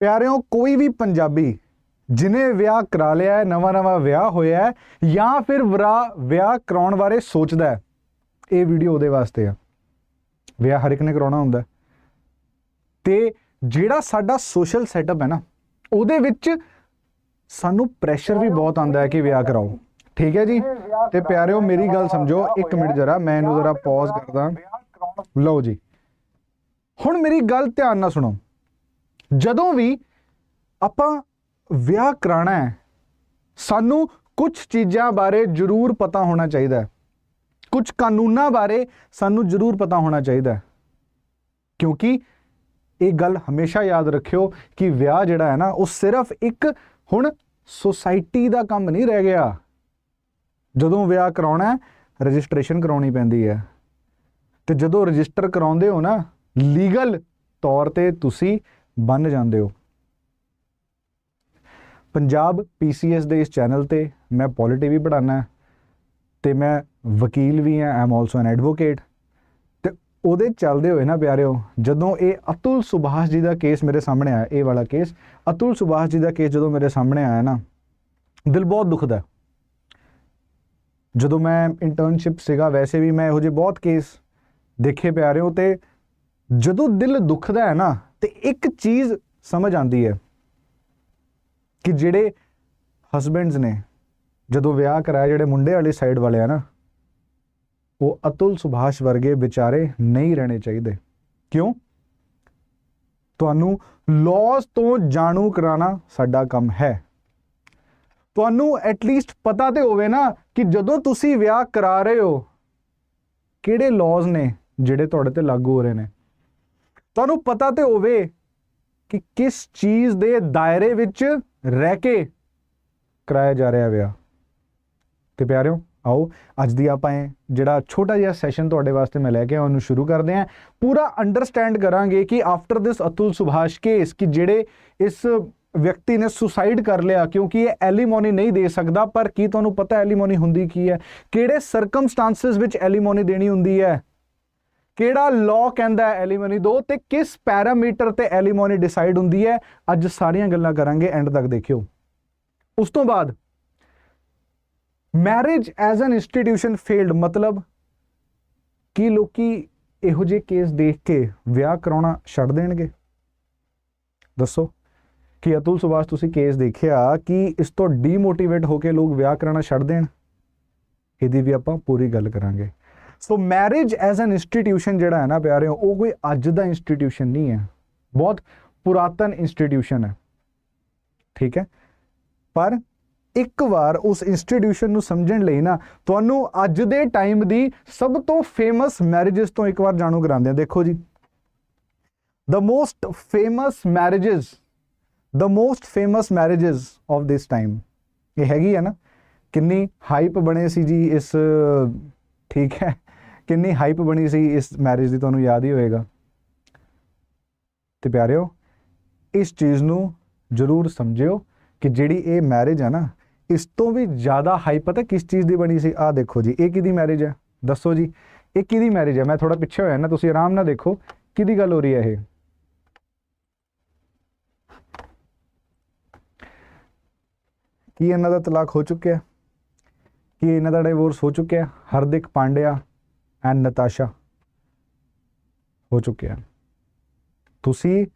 ਪਿਆਰਿਓ, ਕੋਈ ਵੀ ਪੰਜਾਬੀ ਜਿਨੇ ਵਿਆਹ ਕਰਾ ਲਿਆ ਹੈ, ਨਵਾਂ ਨਵਾਂ ਵਿਆਹ ਹੋਇਆ ਹੈ, ਜਾਂ ਫਿਰ ਵਰਾ ਵਿਆਹ ਕਰਾਉਣ ਬਾਰੇ ਸੋਚਦਾ ਹੈ, ਇਹ ਵੀਡੀਓ ਉਹਦੇ ਵਾਸਤੇ ਆ। ਵਿਆਹ ਹਰ ਇੱਕ ਨੇ ਕਰਾਉਣਾ ਹੁੰਦਾ ਹੈ। ਤੇ ਜਿਹੜਾ ਸਾਡਾ ਸੋਸ਼ਲ ਸੈਟਅਪ ਹੈ ਨਾ, ਉਹਦੇ ਵਿੱਚ ਸਾਨੂੰ ਪ੍ਰੈਸ਼ਰ ਵੀ ਬਹੁਤ ਆਉਂਦਾ ਹੈ ਕਿ ਵਿਆਹ ਕਰਾਓ। ਠੀਕ ਹੈ ਜੀ? ਤੇ ਪਿਆਰਿਓ, ਮੇਰੀ ਗੱਲ ਸਮਝੋ, ਇੱਕ ਮਿੰਟ ਜਰਾ, ਮੈਂ ਇਹਨੂੰ ਜਰਾ ਪੌਜ਼ ਕਰਦਾ। ਲਓ ਜੀ। ਹੁਣ ਮੇਰੀ ਗੱਲ ਧਿਆਨ ਨਾਲ ਸੁਣੋ। ਜਦੋਂ ਵੀ ਆਪਾਂ ਵਿਆਹ ਕਰਾਣਾ ਹੈ, ਸਾਨੂੰ ਕੁਝ ਚੀਜ਼ਾਂ ਬਾਰੇ ਜ਼ਰੂਰ ਪਤਾ ਹੋਣਾ ਚਾਹੀਦਾ ਹੈ। ਕੁਝ ਕਾਨੂੰਨਾਂ ਬਾਰੇ ਸਾਨੂੰ ਜ਼ਰੂਰ ਪਤਾ ਹੋਣਾ ਚਾਹੀਦਾ ਹੈ। ਕਿਉਂਕਿ ਇਹ ਗੱਲ ਹਮੇਸ਼ਾ ਯਾਦ ਰੱਖਿਓ ਕਿ ਵਿਆਹ ਜਿਹੜਾ ਹੈ ਨਾ, ਉਹ ਸਿਰਫ ਇੱਕ ਹੁਣ ਸੋਸਾਇਟੀ ਦਾ ਕੰਮ ਨਹੀਂ ਰਹਿ ਗਿਆ। ਜਦੋਂ ਵਿਆਹ ਕਰਾਉਣਾ ਹੈ, ਰਜਿਸਟ੍ਰੇਸ਼ਨ ਕਰਾਉਣੀ ਪੈਂਦੀ ਹੈ। ਤੇ ਜਦੋਂ ਰਜਿਸਟਰ ਕਰਾਉਂਦੇ ਹੋ ਨਾ, ਲੀਗਲ ਤੌਰ ਤੇ ਤੁਸੀਂ ਬਣ ਜਾਂਦੇ ਹੋ। ਪੰਜਾਬ ਪੀਸੀਐਸ ਦੇ ਇਸ ਚੈਨਲ ਤੇ ਮੈਂ ਪੋਲਿਟੀ ਵੀ ਪੜਾਉਣਾ ਤੇ ਮੈਂ ਵਕੀਲ ਵੀ ਹਾਂ ਆਮ ਆਲਸੋ ਐਨ ਐਡਵੋਕੇਟ ਤੇ ਉਹਦੇ ਚੱਲਦੇ ਹੋਏ ਨਾ ਪਿਆਰਿਓ, ਜਦੋਂ ਇਹ ਅਤੁਲ ਸੁਭਾਸ਼ ਜੀ ਦਾ ਕੇਸ ਮੇਰੇ ਸਾਹਮਣੇ ਆਇਆ, ਇਹ ਵਾਲਾ ਕੇਸ ਅਤੁਲ ਸੁਭਾਸ਼ ਜੀ ਦਾ ਕੇਸ ਜਦੋਂ ਮੇਰੇ ਸਾਹਮਣੇ ਆਇਆ ਨਾ, ਦਿਲ ਬਹੁਤ ਦੁਖਦਾ ਜਦੋਂ ਮੈਂ ਇੰਟਰਨਸ਼ਿਪ ਸੀਗਾ, ਵੈਸੇ ਵੀ ਮੈਂ ਇਹੋ ਜਿਹੇ ਬਹੁਤ ਕੇਸ ਦੇਖੇ ਪਿਆਰਿਓ ਤੇ ਜਦੋਂ ਦਿਲ ਦੁਖਦਾ ਹੈ ਨਾ ਤੇ ਇੱਕ ਚੀਜ਼ ਸਮਝ ਆਉਂਦੀ ਹੈ ਕਿ ਜਿਹੜੇ ਹਸਬੈਂਡਸ ਨੇ, ਜਦੋਂ ਵਿਆਹ ਕਰਾਇਆ, ਜਿਹੜੇ ਮੁੰਡੇ ਵਾਲੀ ਸਾਈਡ ਵਾਲੇ ਆ ਨਾ, ਉਹ ਅਤੁਲ ਸੁਭਾਸ਼ ਵਰਗੇ ਵਿਚਾਰੇ ਨਹੀਂ ਰਹਿਣੇ ਚਾਹੀਦੇ। ਕਿਉਂ? ਤੁਹਾਨੂੰ ਲਾਜ਼ ਤੋਂ ਜਾਣੂ ਕਰਾਉਣਾ ਸਾਡਾ ਕੰਮ ਹੈ। ਤੁਹਾਨੂੰ ਐਟਲੀਸਟ ਪਤਾ ਤੇ ਹੋਵੇ ਨਾ ਕਿ ਜਦੋਂ ਤੁਸੀਂ ਵਿਆਹ ਕਰਾ ਰਹੇ ਹੋ, ਕਿਹੜੇ ਲਾਜ਼ ਨੇ ਜਿਹੜੇ ਤੁਹਾਡੇ ਤੇ ਲਾਗੂ ਹੋ ਰਹੇ ਨੇ? ਤੁਹਾਨੂੰ ਪਤਾ ਤੇ ਹੋਵੇ ਕਿ ਕਿਸ ਚੀਜ਼ ਦੇ ਦਾਇਰੇ ਵਿੱਚ ਰਹਿ ਕੇ ਕਰਾਇਆ ਜਾ ਰਿਹਾ ਵਿਆਹ। ਤੇ ਪਿਆਰਿਓ, ਆਓ ਅੱਜ ਦੀ ਆਪਾਂ ਇਹ ਜਿਹੜਾ ਛੋਟਾ ਜਿਹਾ ਸੈਸ਼ਨ ਤੁਹਾਡੇ ਵਾਸਤੇ ਮੈਂ ਲੈ ਕੇ ਆਇਆ, ਉਹਨੂੰ ਸ਼ੁਰੂ ਕਰਦੇ ਹਾਂ। ਪੂਰਾ ਅੰਡਰਸਟੈਂਡ ਕਰਾਂਗੇ ਕਿ after this Atul Subhash case, ਕਿ ਜਿਹੜੇ ਇਸ ਵਿਅਕਤੀ ਨੇ ਸੁਸਾਈਡ ਕਰ ਲਿਆ, ਕਿਉਂਕਿ ਇਹ ਐਲੀਮੋਨੀ ਨਹੀਂ ਦੇ ਸਕਦਾ, ਪਰ ਕੀ ਤੁਹਾਨੂੰ ਪਤਾ ਐਲੀਮੋਨੀ ਹੁੰਦੀ ਕੀ ਹੈ? ਕਿਹੜੇ ਸਰਕਮਸਟੈਂਸਸ ਵਿੱਚ ਐਲੀਮੋਨੀ ਦੇਣੀ ਹੁੰਦੀ ਹੈ? ਕਿਹੜਾ ਲਾਅ ਕਹਿੰਦਾ ਹੈ ਐਲੀਮੋਨੀ ਦੋ ਤੇ ਕਿਸ ਪੈਰਾਮੀਟਰ ਤੇ ਐਲੀਮੋਨੀ ਡਿਸਾਈਡ ਹੁੰਦੀ ਹੈ? ਅੱਜ ਸਾਰੀਆਂ ਗੱਲਾਂ ਕਰਾਂਗੇ ਐਂਡ ਤੱਕ ਦੇਖਿਓ। ਉਸ ਤੋਂ ਬਾਅਦ marriage as an institution failed ਮਤਲਬ ਕੀ ਲੋਕੀ ਇਹੋ ਜਿਹੇ ਕੇਸ ਦੇਖ ਕੇ ਵਿਆਹ ਕਰਾਉਣਾ ਛੱਡ ਦੇਣਗੇ। ਦੱਸੋ ਕਿ ਅਤੁਲ ਸੁਭਾਸ਼, ਤੁਸੀਂ ਕੇਸ ਦੇਖਿਆ ਕਿ ਇਸ ਤੋਂ ਡੀਮੋਟੀਵੇਟ ਹੋ ਕੇ ਲੋਕ ਵਿਆਹ ਕਰਾਉਣਾ ਛੱਡ ਦੇਣ? ਇਹਦੀ ਵੀ ਆਪਾਂ ਪੂਰੀ ਗੱਲ ਕਰਾਂਗੇ। So marriage as an institution ਜਿਹੜਾ ਹੈ ਨਾ ਪਿਆਰਿਓ ਉਹ ਕੋਈ ਅੱਜ ਦਾ ਇੰਸਟੀਟਿਊਸ਼ਨ ਨਹੀਂ ਹੈ। ਬਹੁਤ ਪੁਰਾਤਨ ਇੰਸਟੀਟਿਊਸ਼ਨ ਹੈ। ਠੀਕ ਹੈ? ਪਰ ਇੱਕ ਵਾਰ ਉਸ ਇੰਸਟੀਟਿਊਸ਼ਨ ਨੂੰ ਸਮਝਣ ਲਈ ਨਾ, ਤੁਹਾਨੂੰ ਅੱਜ ਦੇ ਟਾਈਮ ਦੀ ਸਭ ਤੋਂ ਫੇਮਸ ਮੈਰਿਜਸ ਤੋਂ ਇੱਕ ਵਾਰ ਜਾਣੂ ਕਰਾਉਂਦੇ ਹਾਂ। ਦੇਖੋ ਜੀ। The most famous marriages the most famous marriages of this time ਇਹ ਹੈਗੀ ਹੈ ਨਾ। ਕਿੰਨੀ ਹਾਈਪ ਬਣੇ ਸੀ ਜੀ ਇਸ, ਠੀਕ ਹੈ। ਕਿੰਨੀ ਹਾਈਪ ਬਣੀ ਸੀ ਇਸ ਮੈਰਿਜ ਦੀ ਤੁਹਾਨੂੰ ਯਾਦ ਹੀ ਹੋਏਗਾ। ਤੇ ਪਿਆਰਿਓ, ਇਸ ਚੀਜ਼ ਨੂੰ ਜ਼ਰੂਰ ਸਮਝਿਓ ਕਿ ਜਿਹੜੀ ਇਹ ਮੈਰਿਜ ਹੈ ਨਾ, ਇਸ ਤੋਂ ਵੀ ਜ਼ਿਆਦਾ ਹਾਈਪ ਪਤਾ ਕਿਸ ਚੀਜ਼ ਦੀ ਬਣੀ ਸੀ? ਆਹ ਦੇਖੋ ਜੀ, ਇਹ ਕਿਹਦੀ ਮੈਰਿਜ ਹੈ ਦੱਸੋ ਜੀ, ਇਹ ਕਿਹਦੀ ਮੈਰਿਜ ਹੈ ਮੈਂ ਥੋੜਾ ਪਿੱਛੇ ਹੋਇਆ ਨਾ, ਤੁਸੀਂ ਆਰਾਮ ਨਾਲ ਦੇਖੋ ਕਿਹਦੀ ਗੱਲ ਹੋ ਰਹੀ ਹੈ ਇਹ। ਕੀ ਇਹਨਾਂ ਦਾ ਤਲਾਕ ਹੋ ਚੁੱਕਿਆ? ਕੀ ਇਹਨਾਂ ਦਾ ਡਿਵੋਰਸ ਹੋ ਚੁੱਕਿਆ? ਹਰਦਿਕ ਪਾਂਡਿਆ ਐਂਡ ਨਤਾਸ਼ਾ ਹੋ ਚੁੱਕਿਆ ਤੁਸੀਂ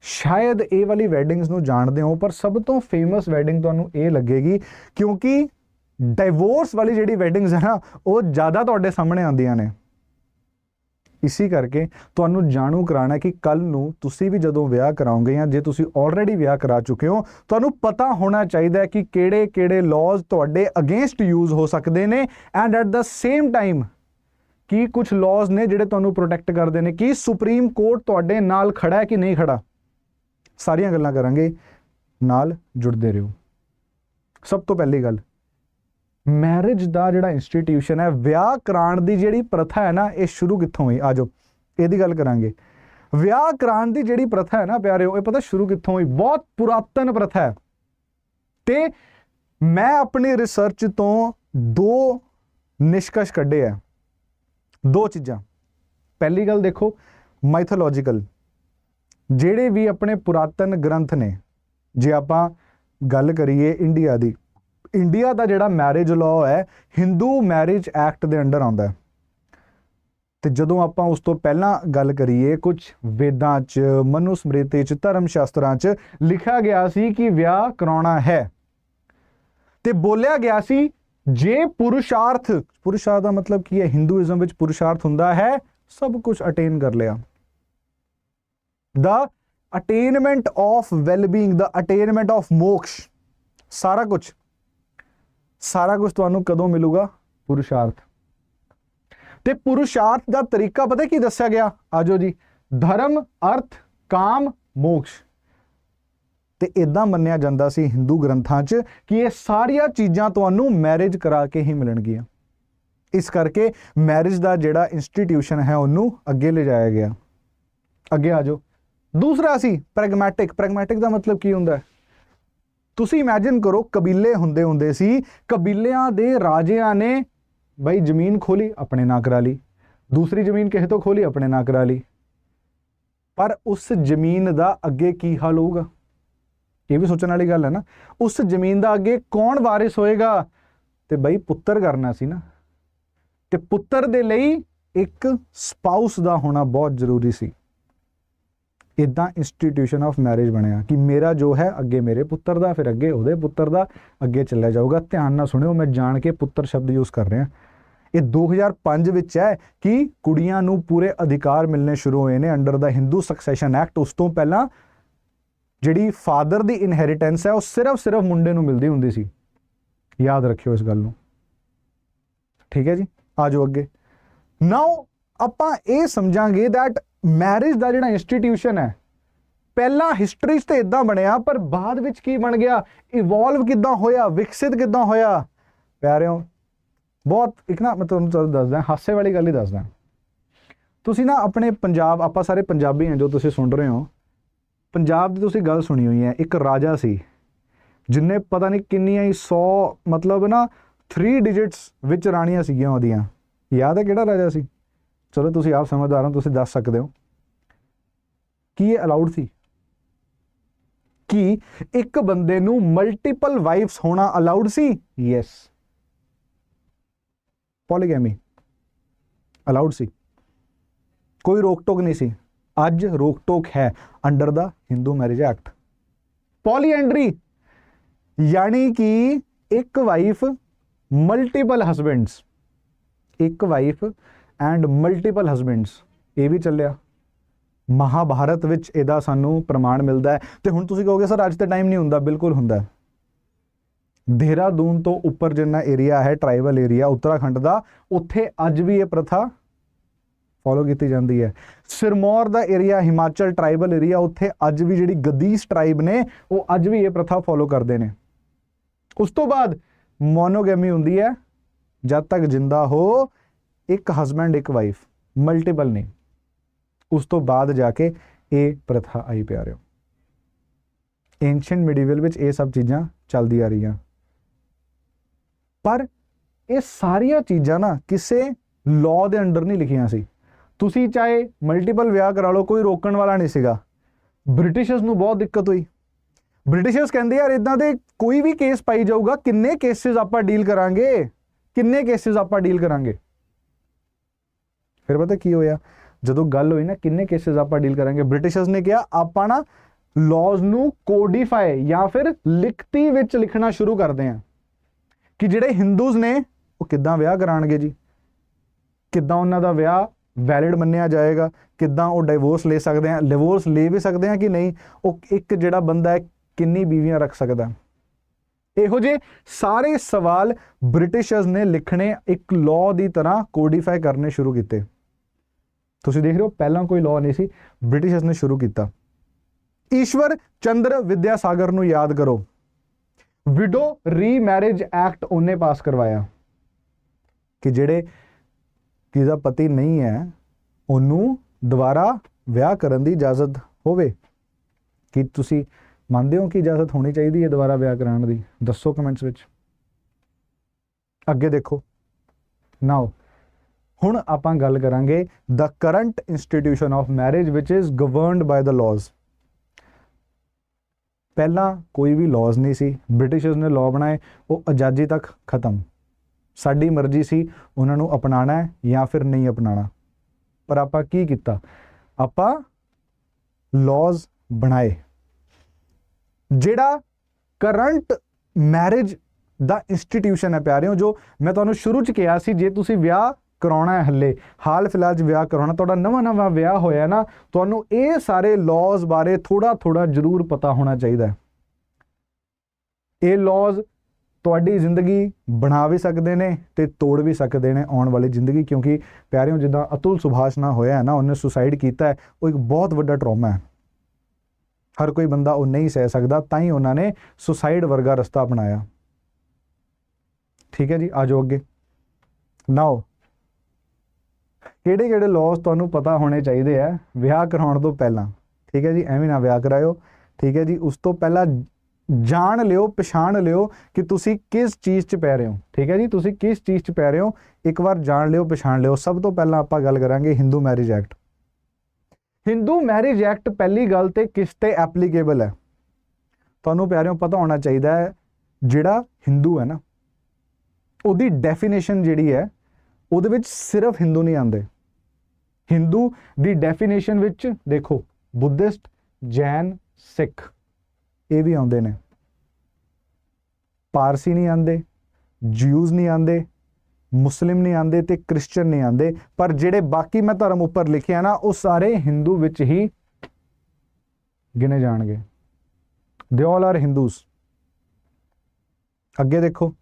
ਸ਼ਾਇਦ ਇਹ ਵਾਲੀ ਵੈਡਿੰਗਸ ਨੂੰ ਜਾਣਦੇ ਹੋ, ਪਰ ਸਭ ਤੋਂ ਫੇਮਸ ਵੈਡਿੰਗ ਤੁਹਾਨੂੰ ਇਹ ਲੱਗੇਗੀ ਕਿਉਂਕਿ ਡਿਵੋਰਸ ਵਾਲੀ ਜਿਹੜੀ ਵੈਡਿੰਗਸ ਹੈ ਨਾ, ਉਹ ਜ਼ਿਆਦਾ ਤੁਹਾਡੇ ਸਾਹਮਣੇ ਆਉਂਦੀਆਂ ਨੇ। ਇਸੇ ਕਰਕੇ ਤੁਹਾਨੂੰ ਜਾਣੂ ਕਰਾਣਾ ਕਿ ਕੱਲ ਨੂੰ ਤੁਸੀਂ ਵੀ ਜਦੋਂ ਵਿਆਹ ਕਰਾਉਂਗੇ ਜਾਂ ਜੇ ਤੁਸੀਂ ਆਲਰੇਡੀ ਵਿਆਹ ਕਰਾ ਚੁੱਕੇ ਹੋ, ਤੁਹਾਨੂੰ ਪਤਾ ਹੋਣਾ ਚਾਹੀਦਾ ਹੈ ਕਿ ਕਿਹੜੇ-ਕਿਹੜੇ ਲਾਜ਼ ਤੁਹਾਡੇ ਅਗੇਂਸਟ ਯੂਜ਼ ਹੋ ਸਕਦੇ ਨੇ and at the same time ਕੀ ਕੁਝ ਲਾਜ਼ ਨੇ ਜਿਹੜੇ ਤੁਹਾਨੂੰ ਪ੍ਰੋਟੈਕਟ ਕਰਦੇ ਨੇ? ਕੀ ਸੁਪਰੀਮ ਕੋਰਟ ਤੁਹਾਡੇ ਨਾਲ ਖੜਾ ਹੈ ਕਿ ਨਹੀਂ ਖੜਾ? ਸਾਰੀਆਂ ਗੱਲਾਂ ਕਰਾਂਗੇ। ਨਾਲ ਜੁੜਦੇ ਰਹੋ। ਸਭ ਤੋਂ ਪਹਿਲੀ ਗੱਲ ਮੈਰਿਜ ਦਾ ਜਿਹੜਾ ਇੰਸਟੀਟਿਊਸ਼ਨ ਹੈ, ਵਿਆਹ ਕਰਾਉਣ ਦੀ ਜਿਹੜੀ ਪ੍ਰਥਾ ਹੈ ਨਾ, ਇਹ ਸ਼ੁਰੂ ਕਿੱਥੋਂ ਹੋਈ? ਆਜੋ ਇਹਦੀ ਗੱਲ ਕਰਾਂਗੇ। ਵਿਆਹ ਕਰਾਉਣ ਦੀ ਜਿਹੜੀ ਪ੍ਰਥਾ ਹੈ ਨਾ, ਪਿਆਰਿਓ, ਇਹ ਪਤਾ ਸ਼ੁਰੂ ਕਿੱਥੋਂ ਹੋਈ? ਬਹੁਤ ਪੁਰਾਤਨ ਪ੍ਰਥਾ ਹੈ। ਤੇ ਮੈਂ ਆਪਣੀ ਰਿਸਰਚ ਤੋਂ ਦੋ ਨਿਸ਼ਕਸ਼ ਕੱਢੇ ਆ ਦੋ ਚੀਜ਼ਾਂ। ਪਹਿਲੀ ਗੱਲ ਦੇਖੋ ਮਾਈਥੋਲੋਜੀਕਲ ਜਿਹੜੇ ਵੀ ਆਪਣੇ ਪੁਰਾਤਨ ਗ੍ਰੰਥ ਨੇ, ਜੇ ਆਪਾਂ ਗੱਲ ਕਰੀਏ ਇੰਡੀਆ ਦੀ ਇੰਡੀਆ ਦਾ ਜਿਹੜਾ ਮੈਰਿਜ ਲਾਅ ਹੈ ਹਿੰਦੂ ਮੈਰਿਜ ਐਕਟ ਦੇ ਅੰਡਰ ਆਉਂਦਾ ਹੈ। ਤੇ ਜਦੋਂ ਆਪਾਂ ਉਸ ਤੋਂ ਪਹਿਲਾਂ ਗੱਲ ਕਰੀਏ ਕੁਝ ਵੇਦਾਂ 'ਚ, ਮਨੁਸਮ੍ਰਿਤੀ 'ਚ ਧਰਮ ਸ਼ਾਸਤਰਾਂ 'ਚ, ਲਿਖਿਆ ਗਿਆ ਸੀ ਕਿ ਵਿਆਹ ਕਰਾਉਣਾ ਹੈ। ਤੇ ਬੋਲਿਆ ਗਿਆ ਸੀ ਜੇ ਪੁਰਸ਼ਾਰਥ ਪੁਰਸ਼ਾਰਥ ਦਾ ਮਤਲਬ ਕੀ ਹੈ? ਹਿੰਦੂਇਜ਼ਮ ਵਿੱਚ ਪੁਰਸ਼ਾਰਥ ਹੁੰਦਾ ਹੈ, ਸਭ ਕੁਝ ਅਟੇਨ ਕਰ ਲਿਆ। ਦਾ attainment of wellbeing the attainment of moksha, ਸਾਰਾ ਕੁਝ ਸਾਰਾ ਕੁਝ ਤੁਹਾਨੂੰ ਕਦੋਂ ਮਿਲੂਗਾ? ਪੁਰਸ਼ਾਰਥ। ਤੇ ਪੁਰਸ਼ਾਰਥ ਦਾ ਤਰੀਕਾ ਪਤਾ ਕੀ ਦੱਸਿਆ ਗਿਆ? ਆਜੋ ਜੀ। ਧਰਮ, ਅਰਥ, ਕਾਮ, ਮੋਕਸ਼। ਤੇ ਇਦਾਂ ਮੰਨਿਆ ਜਾਂਦਾ ਸੀ ਹਿੰਦੂ ਗ੍ਰੰਥਾਂ 'ਚ ਕਿ ਇਹ ਸਾਰੀਆਂ ਚੀਜ਼ਾਂ ਤੁਹਾਨੂੰ ਮੈਰਿਜ ਕਰਾ ਕੇ ਹੀ ਮਿਲਣਗੀਆਂ। ਇਸ ਕਰਕੇ ਮੈਰਿਜ ਦਾ ਜਿਹੜਾ ਇੰਸਟੀਟਿਊਸ਼ਨ ਹੈ ਉਹਨੂੰ ਅੱਗੇ ਲਿਜਾਇਆ ਗਿਆ। ਅੱਗੇ ਆ ਜਾਓ। ਦੂਸਰਾ ਸੀ ਪ੍ਰੈਗਮੈਟਿਕ ਪ੍ਰੈਗਮੈਟਿਕ ਦਾ ਮਤਲਬ ਕੀ ਹੁੰਦਾ ਹੈ? ਤੁਸੀਂ ਇਮੇਜਿਨ ਕਰੋ ਕਬੀਲੇ ਹੁੰਦੇ ਹੁੰਦੇ ਸੀ, ਕਬੀਲਿਆਂ ਦੇ ਰਾਜਿਆਂ ਨੇ ਬਈ ਜ਼ਮੀਨ ਖੋਲੀ, ਆਪਣੇ ਨਾਂ ਕਰਾ ਲਈ। ਦੂਸਰੀ ਜ਼ਮੀਨ ਕਿਸੇ ਤੋਂ ਖੋਲੀ, ਆਪਣੇ ਨਾਂ ਕਰਾ ਲਈ। ਪਰ ਉਸ ਜ਼ਮੀਨ ਦਾ ਅੱਗੇ ਕੀ ਹਾਲ ਹੋਊਗਾ? ਇਹ ਵੀ ਸੋਚਣ ਵਾਲੀ ਗੱਲ ਹੈ ਨਾ, ਉਸ ਜ਼ਮੀਨ ਦਾ ਅੱਗੇ ਕੌਣ ਵਾਰਿਸ ਹੋਏਗਾ? ਤੇ ਬਈ ਪੁੱਤਰ ਕਰਨਾ ਸੀ ਨਾ। ਤੇ ਪੁੱਤਰ ਦੇ ਲਈ ਇੱਕ ਸਪਾਊਸ ਦਾ ਹੋਣਾ ਬਹੁਤ ਜ਼ਰੂਰੀ ਸੀ। ਇਦਾਂ ਇੰਸਟੀਟਿਊਸ਼ਨ ਆਫ ਮੈਰਿਜ ਬਣਿਆ ਕਿ ਮੇਰਾ ਜੋ ਹੈ, ਅੱਗੇ ਮੇਰੇ ਪੁੱਤਰ ਦਾ, ਫਿਰ ਅੱਗੇ ਉਹਦੇ ਪੁੱਤਰ ਦਾ, ਅੱਗੇ ਚੱਲਿਆ ਜਾਊਗਾ। ਧਿਆਨ ਨਾਲ ਸੁਣਿਓ, ਮੈਂ ਜਾਣ ਕੇ ਪੁੱਤਰ ਸ਼ਬਦ ਯੂਜ਼ ਕਰ ਰਿਹਾ। ਇਹ 2005 ਵਿੱਚ ਹੈ ਕਿ ਕੁੜੀਆਂ ਨੂੰ ਪੂਰੇ ਅਧਿਕਾਰ ਮਿਲਨੇ ਸ਼ੁਰੂ ਹੋਏ ਨੇ under the Hindu succession act ਉਸ ਤੋਂ ਪਹਿਲਾਂ ਜਿਹੜੀ ਫਾਦਰ ਦੀ ਇਨਹੈਰੀਟੈਂਸ ਹੈ, ਉਹ ਸਿਰਫ ਸਿਰਫ ਮੁੰਡੇ ਨੂੰ ਮਿਲਦੀ ਹੁੰਦੀ ਸੀ। ਯਾਦ ਰੱਖਿਓ ਇਸ ਗੱਲ ਨੂੰ। ਠੀਕ ਹੈ ਜੀ? ਆਜੋ ਅੱਗੇ। ਨਾਓ ਆਪਾਂ ਇਹ ਸਮਝਾਂਗੇ ਥੈਟ ਮੈਰਿਜ ਦਾ ਜਿਹੜਾ ਇੰਸਟੀਟਿਊਸ਼ਨ ਹੈ, ਪਹਿਲਾਂ ਹਿਸਟਰੀ 'ਚ ਤੇ ਇਦਾਂ ਬਣਿਆ, ਪਰ ਬਾਅਦ ਵਿੱਚ ਕੀ ਬਣ ਗਿਆ? ਇਵੋਲਵ ਕਿਦਾਂ ਹੋਇਆ? ਵਿਕਸਿਤ ਕਿਦਾਂ ਹੋਇਆ? ਪਿਆਰਿਓ, ਬਹੁਤ, ਇੱਕ ਨਾ ਮੈਂ ਤੁਹਾਨੂੰ ਤੁਹਾਨੂੰ ਦੱਸਦਾ, ਹਾਸੇ ਵਾਲੀ ਗੱਲ ਹੀ ਦੱਸਦਾ। ਤੁਸੀਂ ਨਾ ਆਪਣੇ ਪੰਜਾਬ, ਆਪਾਂ ਸਾਰੇ ਪੰਜਾਬੀ ਹਾਂ ਜੋ ਤੁਸੀਂ ਸੁਣ ਰਹੇ ਹੋ ਪੰਜਾਬ ਦੀ ਤੁਸੀਂ ਗੱਲ ਸੁਣੀ ਹੋਈ ਹੈ, ਇੱਕ ਰਾਜਾ ਸੀ, ਜਿੰਨੇ ਪਤਾ ਨਹੀਂ ਕਿੰਨੀਆਂ ਹੀ 100 ਮਤਲਬ ਨਾ 3 ਡਿਜਿਟਸ ਵਿੱਚ ਰਾਣੀਆਂ ਸੀਗੀਆਂ ਉਹਦੀਆਂ। ਯਾਦ ਹੈ ਕਿਹੜਾ ਰਾਜਾ ਸੀ? ਚਲੋ ਤੁਸੀਂ ਆਪ ਸਮਝਦਾਰ ਹੋ, ਤੁਸੀਂ ਦੱਸ ਸਕਦੇ ਹੋ। ਕੀ ਇਹ ਅਲਾਉਡ ਸੀ? ਕੀ ਇੱਕ ਬੰਦੇ ਨੂੰ ਮਲਟੀਪਲ ਵਾਈਫਸ ਹੋਣਾ ਅਲਾਉਡ ਸੀ? ਯੈਸ ਪੋਲੀਗੈਮੀ ਅਲਾਉਡ ਸੀ। ਕੋਈ ਰੋਕ ਟੋਕ ਨਹੀਂ ਸੀ। ਅੱਜ ਰੋਕ ਟੋਕ ਹੈ। Under the Hindu marriage act polyandry ਯਾਨੀ ਕਿ ਇੱਕ ਵਾਈਫ ਮਲਟੀਪਲ ਹਸਬੈਂਡਸ ਇੱਕ ਵਾਈਫ ਐਂਡ ਮਲਟੀਪਲ ਹਸਬੈਂਡਸ ਇਹ ਵੀ ਚੱਲਿਆ। ਮਹਾਭਾਰਤ ਵਿੱਚ ਇਹਦਾ ਸਾਨੂੰ ਪ੍ਰਮਾਣ ਮਿਲਦਾ ਹੈ। ਤੇ ਹੁਣ ਤੁਸੀਂ ਕਹੋਗੇ, ਸਰ, ਅੱਜ ਤੇ ਟਾਈਮ ਨਹੀਂ ਹੁੰਦਾ। ਬਿਲਕੁਲ ਹੁੰਦਾ ਦੇਹਰਾਦੂਨ ਤੋਂ ਉੱਪਰ ਜਿੰਨਾ ਏਰੀਆ ਹੈ ਟ੍ਰਾਈਬਲ ਏਰੀਆ ਉੱਤਰਾਖੰਡ ਦਾ, ਉੱਥੇ ਅੱਜ ਵੀ ਇਹ ਪ੍ਰਥਾ ਫੋਲੋ ਕੀਤੀ ਜਾਂਦੀ ਹੈ। ਸਿਰਮੌਰ ਦਾ ਏਰੀਆ ਹਿਮਾਚਲ ਟ੍ਰਾਈਬਲ ਏਰੀਆ ਉੱਥੇ ਅੱਜ ਵੀ ਜਿਹੜੀ ਗਦੀਸ ਟ੍ਰਾਈਬ ਨੇ, ਉਹ ਅੱਜ ਵੀ ਇਹ ਪ੍ਰਥਾ ਫੋਲੋ ਕਰਦੇ ਨੇ। ਉਸ ਤੋਂ ਬਾਅਦ ਮੋਨੋਗੈਮੀ ਹੁੰਦੀ ਹੈ। ਜਦ ਤੱਕ ਜਿੰਦਾ ਹੋ, ਇੱਕ ਹਸਬੈਂਡ ਇੱਕ ਵਾਈਫ ਮਲਟੀਪਲ ਨਹੀਂ ਉਸ ਤੋਂ ਬਾਅਦ ਜਾ ਕੇ ਇਹ ਪ੍ਰਥਾ ਆਈ ਪਿਆਰਿਓ ਐਂਸ਼ੀਅੰਟ ਮਿਡੀਵਲ ਵਿੱਚ ਇਹ ਸਭ ਚੀਜ਼ਾਂ ਚੱਲਦੀ ਆ ਰਹੀਆਂ। ਪਰ ਇਹ ਸਾਰੀਆਂ ਚੀਜ਼ਾਂ ਨਾ ਕਿਸੇ ਲਾਅ ਦੇ ਅੰਡਰ ਨਹੀਂ ਲਿਖੀਆਂ ਸੀ। ਤੁਸੀਂ ਚਾਹੇ ਮਲਟੀਪਲ ਵਿਆਹ ਕਰਾ ਲਓ, ਕੋਈ ਰੋਕਣ ਵਾਲਾ ਨਹੀਂ ਸੀਗਾ। ਬ੍ਰਿਟਿਸ਼ਰਸ ਨੂੰ ਬਹੁਤ ਦਿੱਕਤ ਹੋਈ। ਬ੍ਰਿਟਿਸ਼ਰਸ ਕਹਿੰਦੇ, ਯਾਰ ਇਦਾਂ ਦੇ ਕੋਈ ਵੀ ਕੇਸ ਪਾਈ ਜਾਊਗਾ, ਕਿੰਨੇ ਕੇਸਿਸ ਆਪਾਂ ਡੀਲ ਕਰਾਂਗੇ? ਕਿੰਨੇ ਕੇਸਿਸ ਆਪਾਂ ਡੀਲ ਕਰਾਂਗੇ? ਫਿਰ ਪਤਾ ਕੀ ਹੋਇਆ? ਜਦੋਂ ਗੱਲ ਹੋਈ ਨਾ, ਕਿੰਨੇ ਕੇਸਿਸ ਆਪਾਂ ਡੀਲ ਕਰਾਂਗੇ ਬ੍ਰਿਟਿਸ਼ਰਸ ਨੇ ਕਿਹਾ, ਆਪਾਂ ਨਾ ਲਾਜ਼ ਨੂੰ ਕੋਡੀਫਾਈ ਜਾਂ ਫਿਰ ਲਿਖਤੀ ਵਿੱਚ ਲਿਖਣਾ ਸ਼ੁਰੂ ਕਰਦੇ ਹਾਂ ਕਿ ਜਿਹੜੇ ਹਿੰਦੂਜ਼ ਨੇ, ਉਹ ਕਿੱਦਾਂ ਵਿਆਹ ਕਰਾਣਗੇ ਜੀ? ਕਿੱਦਾਂ ਉਹਨਾਂ ਦਾ ਵਿਆਹ ਵੈਲਿਡ ਮੰਨਿਆ ਜਾਏਗਾ ਕਿੱਦਾਂ ਉਹ ਡਿਵੋਰਸ ਲੈ ਸਕਦੇ ਆ ਡਿਵੋਰਸ ਲੈ ਵੀ ਸਕਦੇ ਆ ਕਿ ਨਹੀਂ, ਉਹ ਇੱਕ ਜਿਹੜਾ ਬੰਦਾ ਹੈ ਕਿੰਨੀ ਬੀਵੀਆਂ ਰੱਖ ਸਕਦਾ ਇਹੋ ਜੇ ਸਾਰੇ ਸਵਾਲ ਬ੍ਰਿਟਿਸ਼ਰਸ ਨੇ ਲਿਖਣੇ ਇੱਕ ਲਾਅ ਦੀ ਤਰ੍ਹਾਂ ਕੋਡੀਫਾਈ ਕਰਨੇ ਸ਼ੁਰੂ ਕੀਤੇ। ਤੁਸੀਂ ਦੇਖ ਰਹੇ ਹੋ, ਪਹਿਲਾਂ ਕੋਈ ਲਾਅ ਨਹੀਂ ਸੀ, ਬ੍ਰਿਟਿਸ਼ਰਸ ਨੇ ਸ਼ੁਰੂ ਕੀਤਾ। ਈਸ਼ਵਰ ਚੰਦਰ ਵਿਦਿਆਸਾਗਰ ਨੂੰ ਯਾਦ ਕਰੋ। ਵਿਡੋ ਰੀਮੈਰਿਜ ਐਕਟ ਉਹਨੇ ਪਾਸ ਕਰਵਾਇਆ। ਕਿ ਜਿਹੜੇ ਜਿਹਦਾ ਪਤੀ ਨਹੀਂ ਹੈ, ਉਹਨੂੰ ਦੁਬਾਰਾ ਵਿਆਹ ਕਰਨ ਦੀ ਇਜਾਜ਼ਤ ਹੋਵੇ। ਕਿ ਤੁਸੀਂ ਮੰਨਦੇ ਹੋ ਕਿ ਇਜਾਜ਼ਤ ਹੋਣੀ ਚਾਹੀਦੀ ਹੈ ਦੁਬਾਰਾ ਵਿਆਹ ਕਰਾਉਣ ਦੀ? ਦੱਸੋ ਕਮੈਂਟਸ ਵਿੱਚ। ਅੱਗੇ ਦੇਖੋ। ਨਾਓ ਹੁਣ ਆਪਾਂ ਗੱਲ ਕਰਾਂਗੇ the current institution of marriage which is governed by the laws ਪਹਿਲਾਂ ਕੋਈ ਵੀ ਲਾਜ਼ ਨਹੀਂ ਸੀ ਬ੍ਰਿਟਿਸ਼ਰਸ ਨੇ ਲਾਅ ਬਣਾਏ, ਉਹ ਆਜ਼ਾਦੀ ਤੱਕ ਖਤਮ। ਸਾਡੀ ਮਰਜ਼ੀ ਸੀ ਉਹਨਾਂ ਨੂੰ ਅਪਣਾਣਾ ਜਾਂ ਫਿਰ ਨਹੀਂ ਅਪਣਾਣਾ ਪਰ ਆਪਾਂ ਕੀ ਕੀਤਾ? ਆਪਾਂ ਲਾਜ਼ ਬਣਾਏ। ਜਿਹੜਾ ਕਰੰਟ ਮੈਰਿਜ ਦਾ ਇੰਸਟੀਟਿਊਸ਼ਨ ਹੈ ਪਿਆਰਿਓ, ਜੋ ਮੈਂ ਤੁਹਾਨੂੰ ਸ਼ੁਰੂ ਚ ਕਿਹਾ ਸੀ, ਜੇ ਤੁਸੀਂ ਵਿਆਹ ਕਰਾਉਣਾ ਹੈ ਹੱਲੇ, ਹਾਲ ਫਿਲਹਾਲ ਚ ਵਿਆਹ ਕਰਾਉਣਾ, ਤੁਹਾਡਾ ਨਵਾਂ ਨਵਾਂ ਵਿਆਹ ਹੋਇਆ ਨਾ, ਤੁਹਾਨੂੰ ਇਹ ਸਾਰੇ ਲਾਜ਼ ਬਾਰੇ ਥੋੜਾ ਥੋੜਾ ਜ਼ਰੂਰ ਪਤਾ ਹੋਣਾ ਚਾਹੀਦਾ ਹੈ। ਇਹ ਲਾਜ਼ ਤੁਹਾਡੀ ਜ਼ਿੰਦਗੀ ਬਣਾ ਵੀ ਸਕਦੇ ਨੇ ਤੇ ਤੋੜ ਵੀ ਸਕਦੇ ਨੇ ਆਉਣ ਵਾਲੀ ਜ਼ਿੰਦਗੀ, ਕਿਉਂਕਿ ਪਿਆਰਿਓ, ਜਿੱਦਾਂ ਅਤੁਲ ਸੁਭਾਸ਼ ਨਾਲ ਹੋਇਆ ਹੈ ਨਾ, ਉਹਨੇ ਸੁਸਾਈਡ ਕੀਤਾ ਹੈ, ਉਹ ਇੱਕ ਬਹੁਤ ਵੱਡਾ ਟਰਾਮਾ ਹੈ। ਹਰ ਕੋਈ ਬੰਦਾ ਉਹ ਨਹੀਂ ਸਹਿ ਸਕਦਾ, ਤਾਂ ਹੀ ਉਹਨਾਂ ਨੇ ਸੁਸਾਈਡ ਵਰਗਾ ਰਸਤਾ ਅਪਣਾਇਆ। ਠੀਕ ਹੈ ਜੀ ਆਜੋ ਅੱਗੇ। ਨਾਓ ਕਿਹੜੇ ਕਿਹੜੇ ਲਾਜ਼ ਤੁਹਾਨੂੰ ਪਤਾ ਹੋਣੇ ਚਾਹੀਦੇ ਆ ਵਿਆਹ ਕਰਾਉਣ ਤੋਂ ਪਹਿਲਾਂ। ਠੀਕ ਹੈ ਜੀ, ਐਵੇਂ ਨਾ ਵਿਆਹ ਕਰਾਇਓ। ਠੀਕ ਹੈ ਜੀ, ਉਸ ਤੋਂ ਪਹਿਲਾਂ ਜਾਣ ਲਿਓ, ਪਛਾਣ ਲਿਓ ਕਿ ਤੁਸੀਂ ਕਿਸ ਚੀਜ਼ 'ਚ ਪੈ ਰਹੇ ਹੋ। ਠੀਕ ਹੈ ਜੀ? ਤੁਸੀਂ ਕਿਸ ਚੀਜ਼ 'ਚ ਪੈ ਰਹੇ ਹੋ? ਇੱਕ ਵਾਰ ਜਾਣ ਲਿਓ, ਪਛਾਣ ਲਿਓ। ਸਭ ਤੋਂ ਪਹਿਲਾਂ ਆਪਾਂ ਗੱਲ ਕਰਾਂਗੇ Hindu marriage act Hindu marriage act ਪਹਿਲੀ ਗੱਲ ਤੇ ਕਿਸ ਤੇ ਐਪਲੀਕੇਬਲ ਹੈ? ਤੁਹਾਨੂੰ ਪਿਆਰਿਓ, ਪਤਾ ਹੋਣਾ ਚਾਹੀਦਾ ਹੈ, ਜਿਹੜਾ ਹਿੰਦੂ ਹੈ ਨਾ, ਉਹਦੀ ਡੈਫੀਨੇਸ਼ਨ ਜਿਹੜੀ ਹੈ, ਉਹਦੇ ਵਿੱਚ ਸਿਰਫ ਹਿੰਦੂ ਨਹੀਂ ਆਉਂਦੇ। ਹਿੰਦੂ ਦੀ ਡੈਫੀਨੇਸ਼ਨ ਵਿੱਚ ਦੇਖੋ ਬੁੱਧਿਸਟ ਜੈਨ ਸਿੱਖ ਇਹ ਵੀ ਆਉਂਦੇ ਨੇ। ਪਾਰਸੀ ਨਹੀਂ ਆਉਂਦੇ ਜਿਊਜ਼ ਨਹੀਂ ਆਉਂਦੇ, ਮੁਸਲਿਮ ਨਹੀਂ ਆਉਂਦੇ ਤੇ ਕ੍ਰਿਸਚੀਅਨ ਨਹੀਂ ਆਉਂਦੇ। ਪਰ ਜਿਹੜੇ ਬਾਕੀ ਮੈਂ ਧਰਮ ਉੱਪਰ ਲਿਖਿਆ ਨਾ, ਉਹ ਸਾਰੇ ਹਿੰਦੂ ਵਿੱਚ ਹੀ ਗਿਣੇ ਜਾਣਗੇ। ਦੇ ਆਲ ਆਰ ਹਿੰਦੂਸ ਅੱਗੇ ਦੇਖੋ,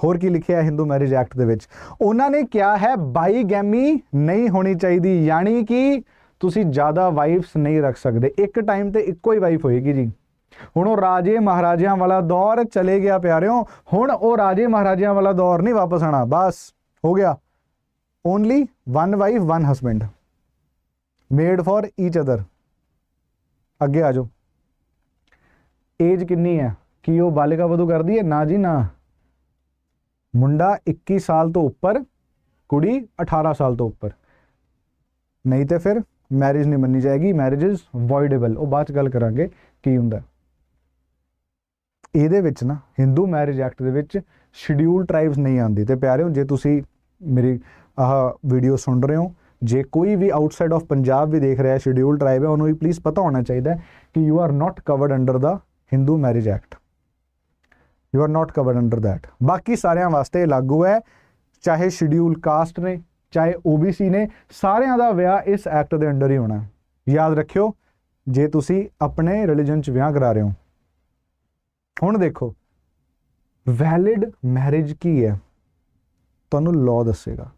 ਹੋਰ ਕੀ ਲਿਖਿਆ ਹੈ ਹਿੰਦੂ ਮੈਰਿਜ ਐਕਟ ਦੇ ਵਿੱਚ? ਉਹਨਾਂ ਨੇ ਕਿਹਾ ਹੈ, ਬਾਈਗੈਮੀ ਨਹੀਂ ਹੋਣੀ ਚਾਹੀਦੀ, ਯਾਨੀ ਕਿ ਤੁਸੀਂ ਜ਼ਿਆਦਾ ਵਾਈਫਸ ਨਹੀਂ ਰੱਖ ਸਕਦੇ। ਇੱਕ ਟਾਈਮ ਤੇ ਇੱਕੋ ਹੀ ਵਾਈਫ ਹੋਏਗੀ ਜੀ। ਹੁਣ ਉਹ ਰਾਜੇ ਮਹਾਰਾਜਿਆਂ ਵਾਲਾ ਦੌਰ ਚਲੇ ਗਿਆ ਪਿਆਰਿਓ, ਹੁਣ ਉਹ ਰਾਜੇ ਮਹਾਰਾਜਿਆਂ ਵਾਲਾ ਦੌਰ ਨਹੀਂ ਵਾਪਸ ਆਣਾ ਬਸ, ਹੋ ਗਿਆ। Only one wife one husband made for each other ਅੱਗੇ ਆ ਜਾਓ। ਏਜ ਕਿੰਨੀ ਹੈ? ਕੀ ਉਹ ਬਾਲਿਕਾ ਵਧੂ ਕਰਦੀ ਹੈ? ਨਾ ਜੀ, ਨਾ। ਮੁੰਡਾ 21 ਸਾਲ ਤੋਂ ਉੱਪਰ, ਕੁੜੀ 18 ਸਾਲ ਤੋਂ ਉੱਪਰ। ਨਹੀਂ ਤੇ ਫਿਰ ਮੈਰਿਜ ਨਹੀਂ ਮੰਨੀ ਜਾਏਗੀ। ਮੈਰਿਜ ਇਜ਼ ਵੋਇਡੇਬਲ ਉਹ ਬਾਅਦ ਚ ਗੱਲ ਕਰਾਂਗੇ ਕੀ ਹੁੰਦਾ। ਇਹਦੇ ਵਿੱਚ ਨਾ ਹਿੰਦੂ ਮੈਰਿਜ ਐਕਟ ਦੇ ਵਿੱਚ ਸ਼ਡਿਊਲ ਟ੍ਰਾਈਬਸ ਨਹੀਂ ਆਉਂਦੀ। ਤੇ ਪਿਆਰਿਓ, ਜੇ ਤੁਸੀਂ ਮੇਰੀ ਆਹ ਵੀਡੀਓ ਸੁਣ ਰਹੇ ਹੋ, ਜੇ ਕੋਈ ਵੀ ਆਊਟਸਾਈਡ ਆਫ ਪੰਜਾਬ ਵੀ ਦੇਖ ਰਿਹਾ ਸ਼ਡਿਊਲ ਟ੍ਰਾਈਬ ਹੈ, ਉਹਨੂੰ ਵੀ ਪਲੀਜ਼ ਪਤਾ ਹੋਣਾ ਚਾਹੀਦਾ ਹੈ ਕਿ you are not covered under the Hindu marriage act you are not covered under that ਬਾਕੀ ਸਾਰਿਆਂ ਵਾਸਤੇ ਇਹ ਲਾਗੂ ਹੈ, ਚਾਹੇ ਸ਼ਡਿਊਲ ਕਾਸਟ ਨੇ, ਚਾਹੇ OBC ਨੇ, ਸਾਰਿਆਂ ਦਾ ਵਿਆਹ ਇਸ ਐਕਟ ਦੇ ਅੰਡਰ ਹੀ ਹੋਣਾ ਯਾਦ ਰੱਖਿਓ, ਜੇ ਤੁਸੀਂ ਆਪਣੇ ਰਿਲੀਜਨ ਚ ਵਿਆਹ ਕਰਾ ਰਹੇ ਹੋ ਹੁਣ ਦੇਖੋ ਵੈਲਿਡ ਮੈਰਿਜ ਕੀ ਹੈ? ਤੁਹਾਨੂੰ ਲਾਅ ਦੱਸੇਗਾ।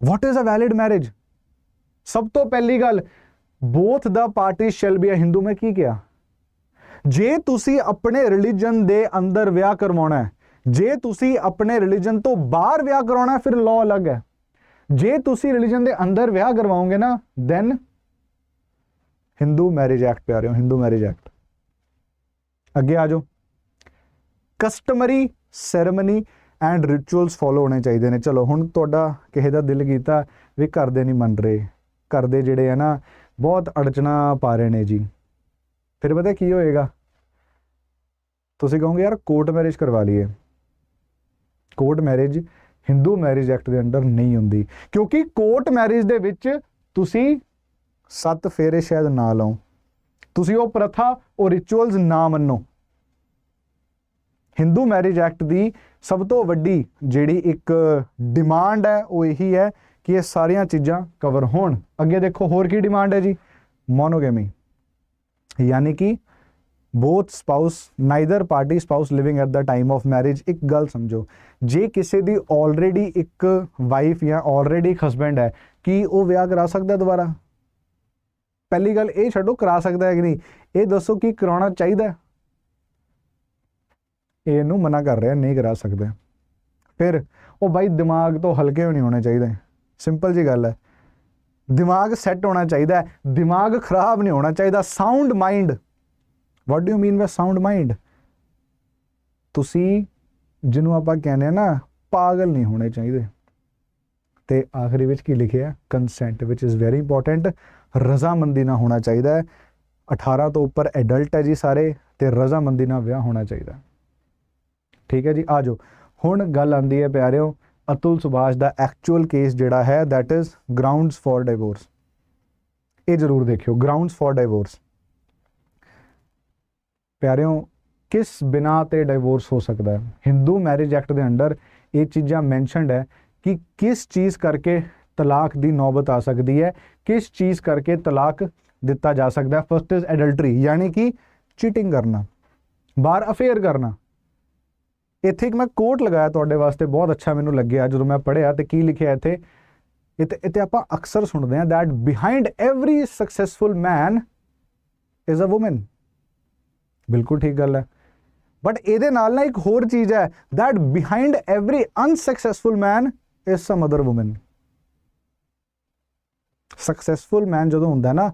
What is a valid marriage ਸਭ ਤੋਂ ਪਹਿਲੀ ਗੱਲ both the party shall be a Hindu ਮੈਂ ਕੀ ਕਿਹਾ? ਜੇ ਤੁਸੀਂ ਆਪਣੇ ਰਿਲੀਜਨ ਦੇ ਅੰਦਰ ਵਿਆਹ ਕਰਵਾਉਣਾ ਹੈ, ਜੇ ਤੁਸੀਂ ਆਪਣੇ ਰਿਲੀਜਨ ਤੋਂ ਬਾਹਰ ਵਿਆਹ ਕਰਾਉਣਾ ਫਿਰ ਲਾਅ ਅਲੱਗ ਹੈ। ਜੇ ਤੁਸੀਂ ਰਿਲੀਜਨ ਦੇ ਅੰਦਰ ਵਿਆਹ ਕਰਵਾਓਗੇ ਨਾ ਦੈਨ ਹਿੰਦੂ ਮੈਰਿਜ ਐਕਟ ਪਿਆਰਿਓ ਹਿੰਦੂ ਮੈਰਿਜ ਐਕਟ ਅੱਗੇ ਆ ਜਾਓ। Customary ceremony and rituals follow ਹੋਣੇ ਚਾਹੀਦੇ ਨੇ। ਚਲੋ, ਹੁਣ ਤੁਹਾਡਾ ਕਿਸੇ ਦਾ ਦਿਲ ਕੀਤਾ ਵੀ ਘਰ ਦੇ ਨਹੀਂ ਮੰਨ ਰਹੇ। ਘਰ ਦੇ ਜਿਹੜੇ ਆ ਨਾ, ਬਹੁਤ ਅੜਚਣਾ ਪਾ ਰਹੇ ਨੇ ਜੀ। ਫਿਰ ਪਤਾ ਕੀ ਹੋਏਗਾ? ਤੁਸੀਂ ਕਹੋਗੇ, ਯਾਰ, ਕੋਰਟ ਮੈਰਿਜ ਕਰਵਾ ਲਈਏ। Court marriage Hindu marriage act ਦੇ ਅੰਡਰ ਨਹੀਂ ਹੁੰਦੀ। ਕਿਉਂਕਿ ਕੋਰਟ ਮੈਰਿਜ ਦੇ ਵਿੱਚ ਤੁਸੀਂ ਸੱਤ ਫੇਰੇ ਸ਼ਾਇਦ ਨਾ ਲਾਓ। ਤੁਸੀਂ ਉਹ ਪ੍ਰਥਾ, ਉਹ ਰਿਚੁਅਲਸ ਨਾ ਮੰਨੋ। ਹਿੰਦੂ ਮੈਰਿਜ ਐਕਟ ਦੀ ਸਭ ਤੋਂ ਵੱਡੀ ਜਿਹੜੀ ਇੱਕ ਡਿਮਾਂਡ ਹੈ, ਉਹ ਇਹੀ ਹੈ ਕਿ ਇਹ ਸਾਰੀਆਂ ਚੀਜ਼ਾਂ ਕਵਰ ਹੋਣ। ਅੱਗੇ ਦੇਖੋ, ਹੋਰ ਕੀ ਡਿਮਾਂਡ ਹੈ ਜੀ? ਮੋਨੋਗੈਮੀ ਯਾਨੀ ਕਿ both spouse neither party spouse living at the time of marriage ਇੱਕ ਗੱਲ ਸਮਝੋ। ਜੇ ਕਿਸੇ ਦੀ ਆਲਰੇਡੀ ਇੱਕ ਵਾਈਫ ਜਾਂ ਆਲਰੇਡੀ ਇੱਕ ਹਸਬੈਂਡ ਹੈ, ਕੀ ਉਹ ਵਿਆਹ ਕਰਾ ਸਕਦਾ ਦੁਬਾਰਾ? ਪਹਿਲੀ ਗੱਲ ਇਹ ਛੱਡੋ, ਕਰਾ ਸਕਦਾ ਹੈ ਕਿ ਨਹੀਂ? ਇਹ ਦੱਸੋ ਕਿ ਕਰਾਉਣਾ ਚਾਹੀਦਾ ਇਹ ਇਹਨੂੰ ਮਨਾ ਕਰ ਰਿਹਾ, ਨਹੀਂ ਕਰਾ ਸਕਦਾ। ਫਿਰ ਉਹ ਬਾਈ ਦਿਮਾਗ ਤੋਂ ਹਲਕੇ ਵੀ ਨਹੀਂ ਹੋਣੇ ਚਾਹੀਦੇ। ਸਿੰਪਲ ਜੀ ਗੱਲ ਹੈ। ਦਿਮਾਗ ਸੈੱਟ ਹੋਣਾ ਚਾਹੀਦਾ ਦਿਮਾਗ ਖਰਾਬ ਨਹੀਂ ਹੋਣਾ ਚਾਹੀਦਾ। Sound mind what do you mean by sound mind ਤੁਸੀਂ, ਜਿਹਨੂੰ ਆਪਾਂ ਕਹਿੰਦੇ ਆ ਨਾ, ਪਾਗਲ ਨਹੀਂ ਹੋਣੇ ਚਾਹੀਦੇ। ਤੇ ਆਖਰੀ ਵਿੱਚ ਕੀ ਲਿਖਿਆ ਕੰਸੈਂਟ ਵਿਚ ਇਜ਼ ਵੈਰੀ ਇੰਪੋਰਟੈਂਟ ਰਜ਼ਾਮੰਦੀ ਨਾਲ ਹੋਣਾ ਚਾਹੀਦਾ ਹੈ। 18 ਤੋਂ ਉੱਪਰ ਐਡਲਟ ਹੈ ਜੀ ਸਾਰੇ, ਤੇ ਰਜ਼ਾਮੰਦੀ ਨਾਲ ਵਿਆਹ ਹੋਣਾ ਚਾਹੀਦਾ ਠੀਕ ਹੈ ਜੀ, ਆ ਜਾਓ। ਹੁਣ ਗੱਲ ਆਂਦੀ ਹੈ ਪਿਆਰਿਓ, ਅਤੁਲ ਸੁਭਾਸ਼ ਦਾ ਐਕਚੁਅਲ ਕੇਸ ਜਿਹੜਾ ਹੈ, that is grounds for divorce ਇਹ ਜ਼ਰੂਰ ਦੇਖਿਓ ਗਰਾਊਂਡਸ for divorce ਪਿਆਰਿਓ, ਕਿਸ ਬਿਨਾ ਤੇ ਡਿਵੋਰਸ ਹੋ ਸਕਦਾ ਹੈ? ਹਿੰਦੂ ਮੈਰਿਜ ਐਕਟ ਦੇ ਅੰਡਰ ਇਹ ਚੀਜ਼ਾਂ ਮੈਂਸ਼ਨਡ ਹੈ ਕਿ ਕਿਸ ਚੀਜ਼ ਕਰਕੇ ਤਲਾਕ ਦੀ ਨੌਬਤ ਆ ਸਕਦੀ ਹੈ, ਕਿਸ ਚੀਜ਼ ਕਰਕੇ ਤਲਾਕ ਦਿੱਤਾ ਜਾ ਸਕਦਾ ਹੈ। ਫਰਸਟ ਇਜ਼ ਐਡਲਟਰੀ ਯਾਨੀ ਕਿ ਚੀਟਿੰਗ ਕਰਨਾ। ਬਾਹਰ ਅਫੇਅਰ ਕਰਨਾ। ਇੱਥੇ ਇੱਕ ਮੈਂ ਕੋਟ ਲਗਾਇਆ ਤੁਹਾਡੇ ਵਾਸਤੇ, ਬਹੁਤ ਅੱਛਾ ਮੈਨੂੰ ਲੱਗਿਆ ਜਦੋਂ ਮੈਂ ਪੜ੍ਹਿਆ ਤੇ ਕੀ ਲਿਖਿਆ ਇੱਥੇ। ਇੱਥੇ ਇੱਥੇ ਆਪਾਂ ਅਕਸਰ ਸੁਣਦੇ ਹਾਂ that behind every successful man is a woman ਬਿਲਕੁਲ ਠੀਕ ਗੱਲ ਹੈ। ਬਟ ਇਹਦੇ ਨਾਲ ਨਾ ਇੱਕ ਹੋਰ ਚੀਜ਼ ਹੈ, that behind every unsuccessful man is some other woman successful man ਜਦੋਂ ਹੁੰਦਾ ਨਾ,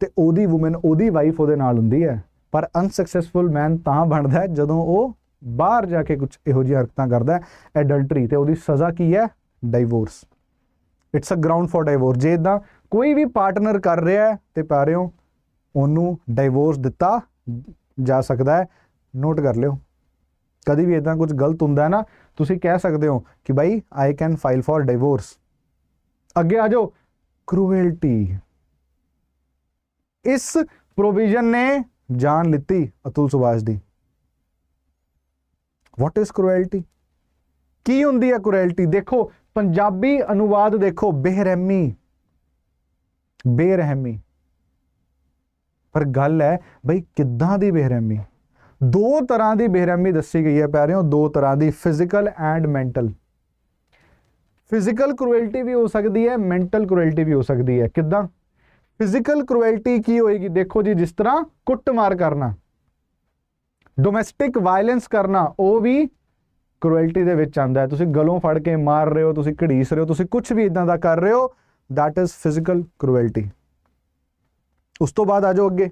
ਤੇ ਉਹਦੀ ਔਮਨ ਉਹਦੀ ਵਾਈਫ ਉਹਦੇ ਨਾਲ ਹੁੰਦੀ ਹੈ। ਪਰ ਅਨਸਕਸੈਸਫੁਲ ਮੈਨ ਤਾਂ ਬਣਦਾ ਜਦੋਂ ਉਹ ਬਾਹਰ ਜਾ ਕੇ ਕੁਝ ਇਹੋ ਜਿਹੀ ਹਰਕਤਾਂ ਕਰਦਾ ਹੈ ਐਡਲਟਰੀ ਤੇ ਉਹਦੀ ਸਜ਼ਾ ਕੀ ਹੈ? Divorce it's a ground for divorce ਜੇ ਇਦਾਂ ਕੋਈ ਵੀ ਪਾਰਟਨਰ ਕਰ ਰਿਹਾ ਹੈ, ਤੇ ਹੋ ਉਹਨੂੰ ਡਾਈਵੋਰਸ ਦਿੱਤਾ ਜਾ ਸਕਦਾ ਹੈ। ਨੋਟ ਕਰ ਲਿਓ। ਕਦੀ ਵੀ ਇਦਾਂ ਕੁਝ ਗਲਤ ਹੁੰਦਾ ਹੈ ਨਾ, ਤੁਸੀਂ ਕਹਿ ਸਕਦੇ ਹੋ ਕਿ ਭਾਈ I can file for divorce ਅੱਗੇ ਆ ਜਾਓ। ਕ੍ਰੂਐਲਟੀ ਇਸ ਪ੍ਰੋਵੀਜ਼ਨ ਨੇ ਜਾਨ ਲਿੱਤੀ ਅਤੁਲ ਸੁਭਾਸ਼ ਦੀ। ਵਾਟ ਇਜ਼ ਕ੍ਰੂਐਲਟੀ ਕੀ ਹੁੰਦੀ ਹੈ ਕ੍ਰੂਐਲਟੀ ਦੇਖੋ, ਪੰਜਾਬੀ ਅਨੁਵਾਦ ਦੇਖੋ, ਬੇਰਹਿਮੀ। ਬੇਰਹਿਮੀ। ਪਰ ਗੱਲ ਹੈ, ਬਈ ਕਿੱਦਾਂ ਦੀ ਬੇਰਹਿਮੀ? ਦੋ ਤਰ੍ਹਾਂ ਦੀ ਬੇਰਹਿਮੀ ਦੱਸੀ ਗਈ ਹੈ ਪਿਆਰਿਓ, ਦੋ ਤਰ੍ਹਾਂ ਦੀ physical and mental physical cruelty ਵੀ ਹੋ ਸਕਦੀ ਹੈ ਮੈਂਟਲ ਕ੍ਰੂਐਲਟੀ ਵੀ ਹੋ ਸਕਦੀ ਹੈ। ਕਿੱਦਾਂ? ਫਿਜ਼ੀਕਲ ਕ੍ਰੂਐਲਟੀ ਕੀ ਹੋਏਗੀ? ਦੇਖੋ ਜੀ, ਜਿਸ ਤਰ੍ਹਾਂ ਕੁੱਟਮਾਰ ਕਰਨਾ। ਡੋਮੈਸਟਿਕ ਵਾਇਲੈਂਸ ਕਰਨਾ, ਉਹ ਵੀ ਕ੍ਰੂਐਲਟੀ ਦੇ ਵਿੱਚ ਆਂਦਾ ਹੈ। ਤੁਸੀਂ ਗਲੋਂ ਫੜ ਕੇ ਮਾਰ ਰਹੇ ਹੋ, ਤੁਸੀਂ ਘੜੀਸ ਰਹੇ ਹੋ, ਤੁਸੀਂ ਕੁਝ ਵੀ ਇਦਾਂ ਦਾ ਕਰ ਰਹੇ ਹੋ, that ਇਜ਼ ਫਿਜ਼ੀਕਲ ਕ੍ਰੂਐਲਟੀ ਉਸ ਤੋਂ ਬਾਅਦ ਆ ਜਾਓ ਅੱਗੇ।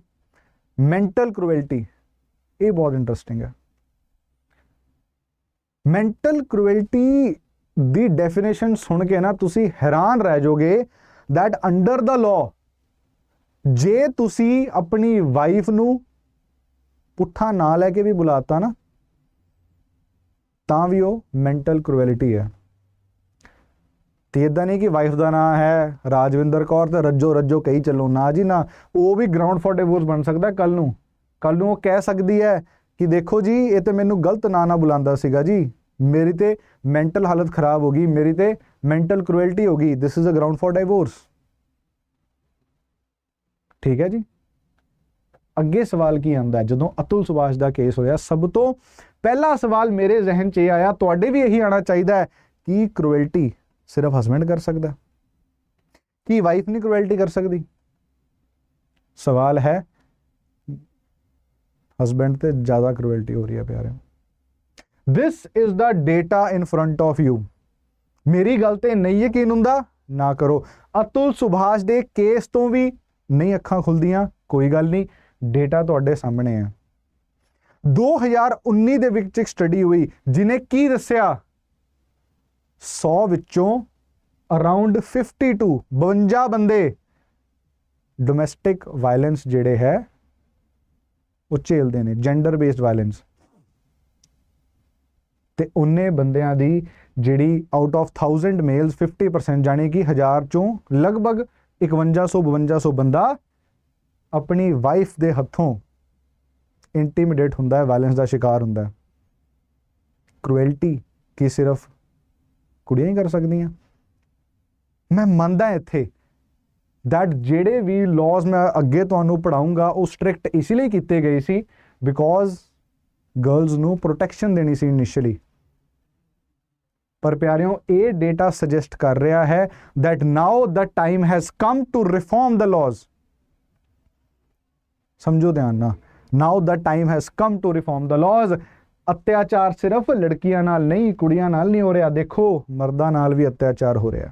ਮੈਂਟਲ ਕ੍ਰੂਐਲਟੀ ਇਹ ਬਹੁਤ ਇੰਟਰਸਟਿੰਗ ਹੈ। ਮੈਂਟਲ ਕ੍ਰੂਐਲਟੀ ਦੀ ਡੈਫੀਨੇਸ਼ਨ ਸੁਣ ਕੇ ਨਾ ਤੁਸੀਂ ਹੈਰਾਨ ਰਹਿ ਜਾਓਗੇ that ਅੰਡਰ ਦਾ ਲਾਅ ਜੇ ਤੁਸੀਂ ਆਪਣੀ ਵਾਈਫ ਨੂੰ ਪੁੱਠਾ ਨਾਂ ਲੈ ਕੇ ਵੀ ਬੁਲਾਤਾ ਨਾ, ਤਾਂ ਵੀ ਉਹ ਮੈਂਟਲ ਕ੍ਰੂਐਲਿਟੀ ਹੈ। ਤੇ ਇਦਾਂ ਨਹੀਂ ਕਿ ਵਾਈਫ ਦਾ ਨਾਂ ਹੈ ਰਾਜਵਿੰਦਰ ਕੌਰ ਤੇ ਰੱਜੋ ਰੱਜੋ ਕਹੀ ਚੱਲੋ। ਨਾ ਜੀ, ਨਾ, ਉਹ ਵੀ ਗਰਾਊਂਡ ਫॉर ਡਿਵੋਰਸ ਬਣ ਸਕਦਾ ਕੱਲ ਨੂੰ। ਕੱਲ ਨੂੰ ਉਹ ਕਹਿ ਸਕਦੀ ਹੈ ਕਿ ਦੇਖੋ ਜੀ, ਇਹ ਤੇ ਮੈਨੂੰ ਗਲਤ ਨਾਂ ਨਾ ਬੁਲਾਉਂਦਾ ਸੀਗਾ ਜੀ। ਮੇਰੀ ਤੇ ਮੈਂਟਲ ਹਾਲਤ ਖਰਾਬ ਹੋ ਗਈ, ਮੇਰੀ ਤੇ ਮੈਂਟਲ ਕ੍ਰੂਐਲਿਟੀ ਹੋ ਗਈ। This is a ground for divorce ਠੀਕ ਹੈ ਜੀ? ਅੱਗੇ ਸਵਾਲ ਕੀ ਆਉਂਦਾ ਜਦੋਂ ਅਤੁਲ ਸੁਭਾਸ਼ ਦਾ ਕੇਸ ਹੋਇਆ, ਸਭ ਤੋਂ ਪਹਿਲਾ ਸਵਾਲ ਮੇਰੇ ਜ਼ਿਹਨ 'ਚ ਇਹ ਆਇਆ, ਤੁਹਾਡੇ ਵੀ ਇਹੀ ਆਣਾ ਚਾਹੀਦਾ ਹੈ ਕਿ ਕ੍ਰੂਐਲਟੀ ਸਿਰਫ ਹਸਬੰਡ ਕਰ ਸਕਦਾ ਕੀ ਵਾਈਫ ਨਹੀਂ ਕ੍ਰੂਐਲਟੀ ਕਰ ਸਕਦੀ? ਸਵਾਲ ਹੈ ਹਸਬੰਡ ਤੇ ਜ਼ਿਆਦਾ ਕ੍ਰੂਐਲਟੀ ਹੋ ਰਹੀ ਹੈ ਪਿਆਰਿਓ। This is the data in front of you. ਮੇਰੀ ਗੱਲ ਤੇ ਨਹੀਂ ਯਕੀਨ ਹੁੰਦਾ, ਨਾ ਕਰੋ। ਅਤੁਲ ਸੁਭਾਸ਼ ਦੇ ਕੇਸ ਤੋਂ ਵੀ ਨਹੀਂ ਅੱਖਾਂ ਖੁੱਲਦੀਆਂ, ਕੋਈ ਗੱਲ ਨਹੀਂ। ਡੇਟਾ ਤੁਹਾਡੇ ਸਾਹਮਣੇ ਹੈ 2019 ਦੇ ਵਿੱਚ ਇੱਕ ਸਟੱਡੀ ਹੋਈ, ਜਿਨੇ ਕੀ ਦੱਸਿਆ? 100 ਵਿੱਚੋਂ ਅਰਾਊਂਡ 52 52 ਬੰਦੇ ਡੋਮੈਸਟਿਕ ਵਾਇਲੈਂਸ ਜਿਹੜੇ ਹੈ, ਉਹ ਝੇਲਦੇ ਨੇ ਜੈਂਡਰ ਬੇਸਡ ਵਾਇਲੈਂਸ ਤੇ ਉਹਨੇ ਬੰਦਿਆਂ ਦੀ ਜਿਹੜੀ ਆਊਟ ਆਫ 1000 ਮੇਲਸ 50% ਜਾਨੀ ਕਿ 1000 ਚੋਂ ਲਗਭਗ 5100 5200 ਬੰਦਾ ਆਪਣੀ ਵਾਈਫ ਦੇ ਹੱਥੋਂ ਇੰਟੀਮੀਡੇਟ ਹੁੰਦਾ ਹੈ ਵਾਇਲੈਂਸ ਦਾ ਸ਼ਿਕਾਰ ਹੁੰਦਾ ਹੈ। ਕ੍ਰੂਐਲਟੀ ਕੀ ਸਿਰਫ ਕੁੜੀਆਂ ਹੀ ਕਰ ਸਕਦੀਆਂ? ਮੈਂ ਮੰਨਦਾ ਇੱਥੇ ਦੈਟ ਜਿਹੜੇ ਵੀ ਲਾਜ਼ ਮੈਂ ਅੱਗੇ ਤੁਹਾਨੂੰ ਪੜਾਉਂਗਾ ਉਹ ਸਟ੍ਰਿਕਟ ਇਸ ਲਈ ਕੀਤੇ ਗਏ ਸੀ ਬਿਕੋਜ਼ ਗਰਲਸ ਨੂੰ ਪ੍ਰੋਟੈਕਸ਼ਨ ਦੇਣੀ ਸੀ ਇਨੀਸ਼ੀਅਲੀ ਪਰ ਪਿਆਰਿਓ, ਇਹ ਡੇਟਾ ਸੁਜੈਸਟ ਕਰ ਰਿਹਾ ਹੈ that now the time has come to reform the laws ਸਮਝੋ ਧਿਆਨ ਨਾਲ। Now the time has come to reform the laws. ਅਤਿਆਚਾਰ ਸਿਰਫ ਲੜਕੀਆਂ ਨਾਲ ਨਹੀਂ, ਕੁੜੀਆਂ ਨਾਲ ਨਹੀਂ ਹੋ ਰਿਹਾ। ਦੇਖੋ, ਮਰਦਾਂ ਨਾਲ ਵੀ ਅਤਿਆਚਾਰ ਹੋ ਰਿਹਾ।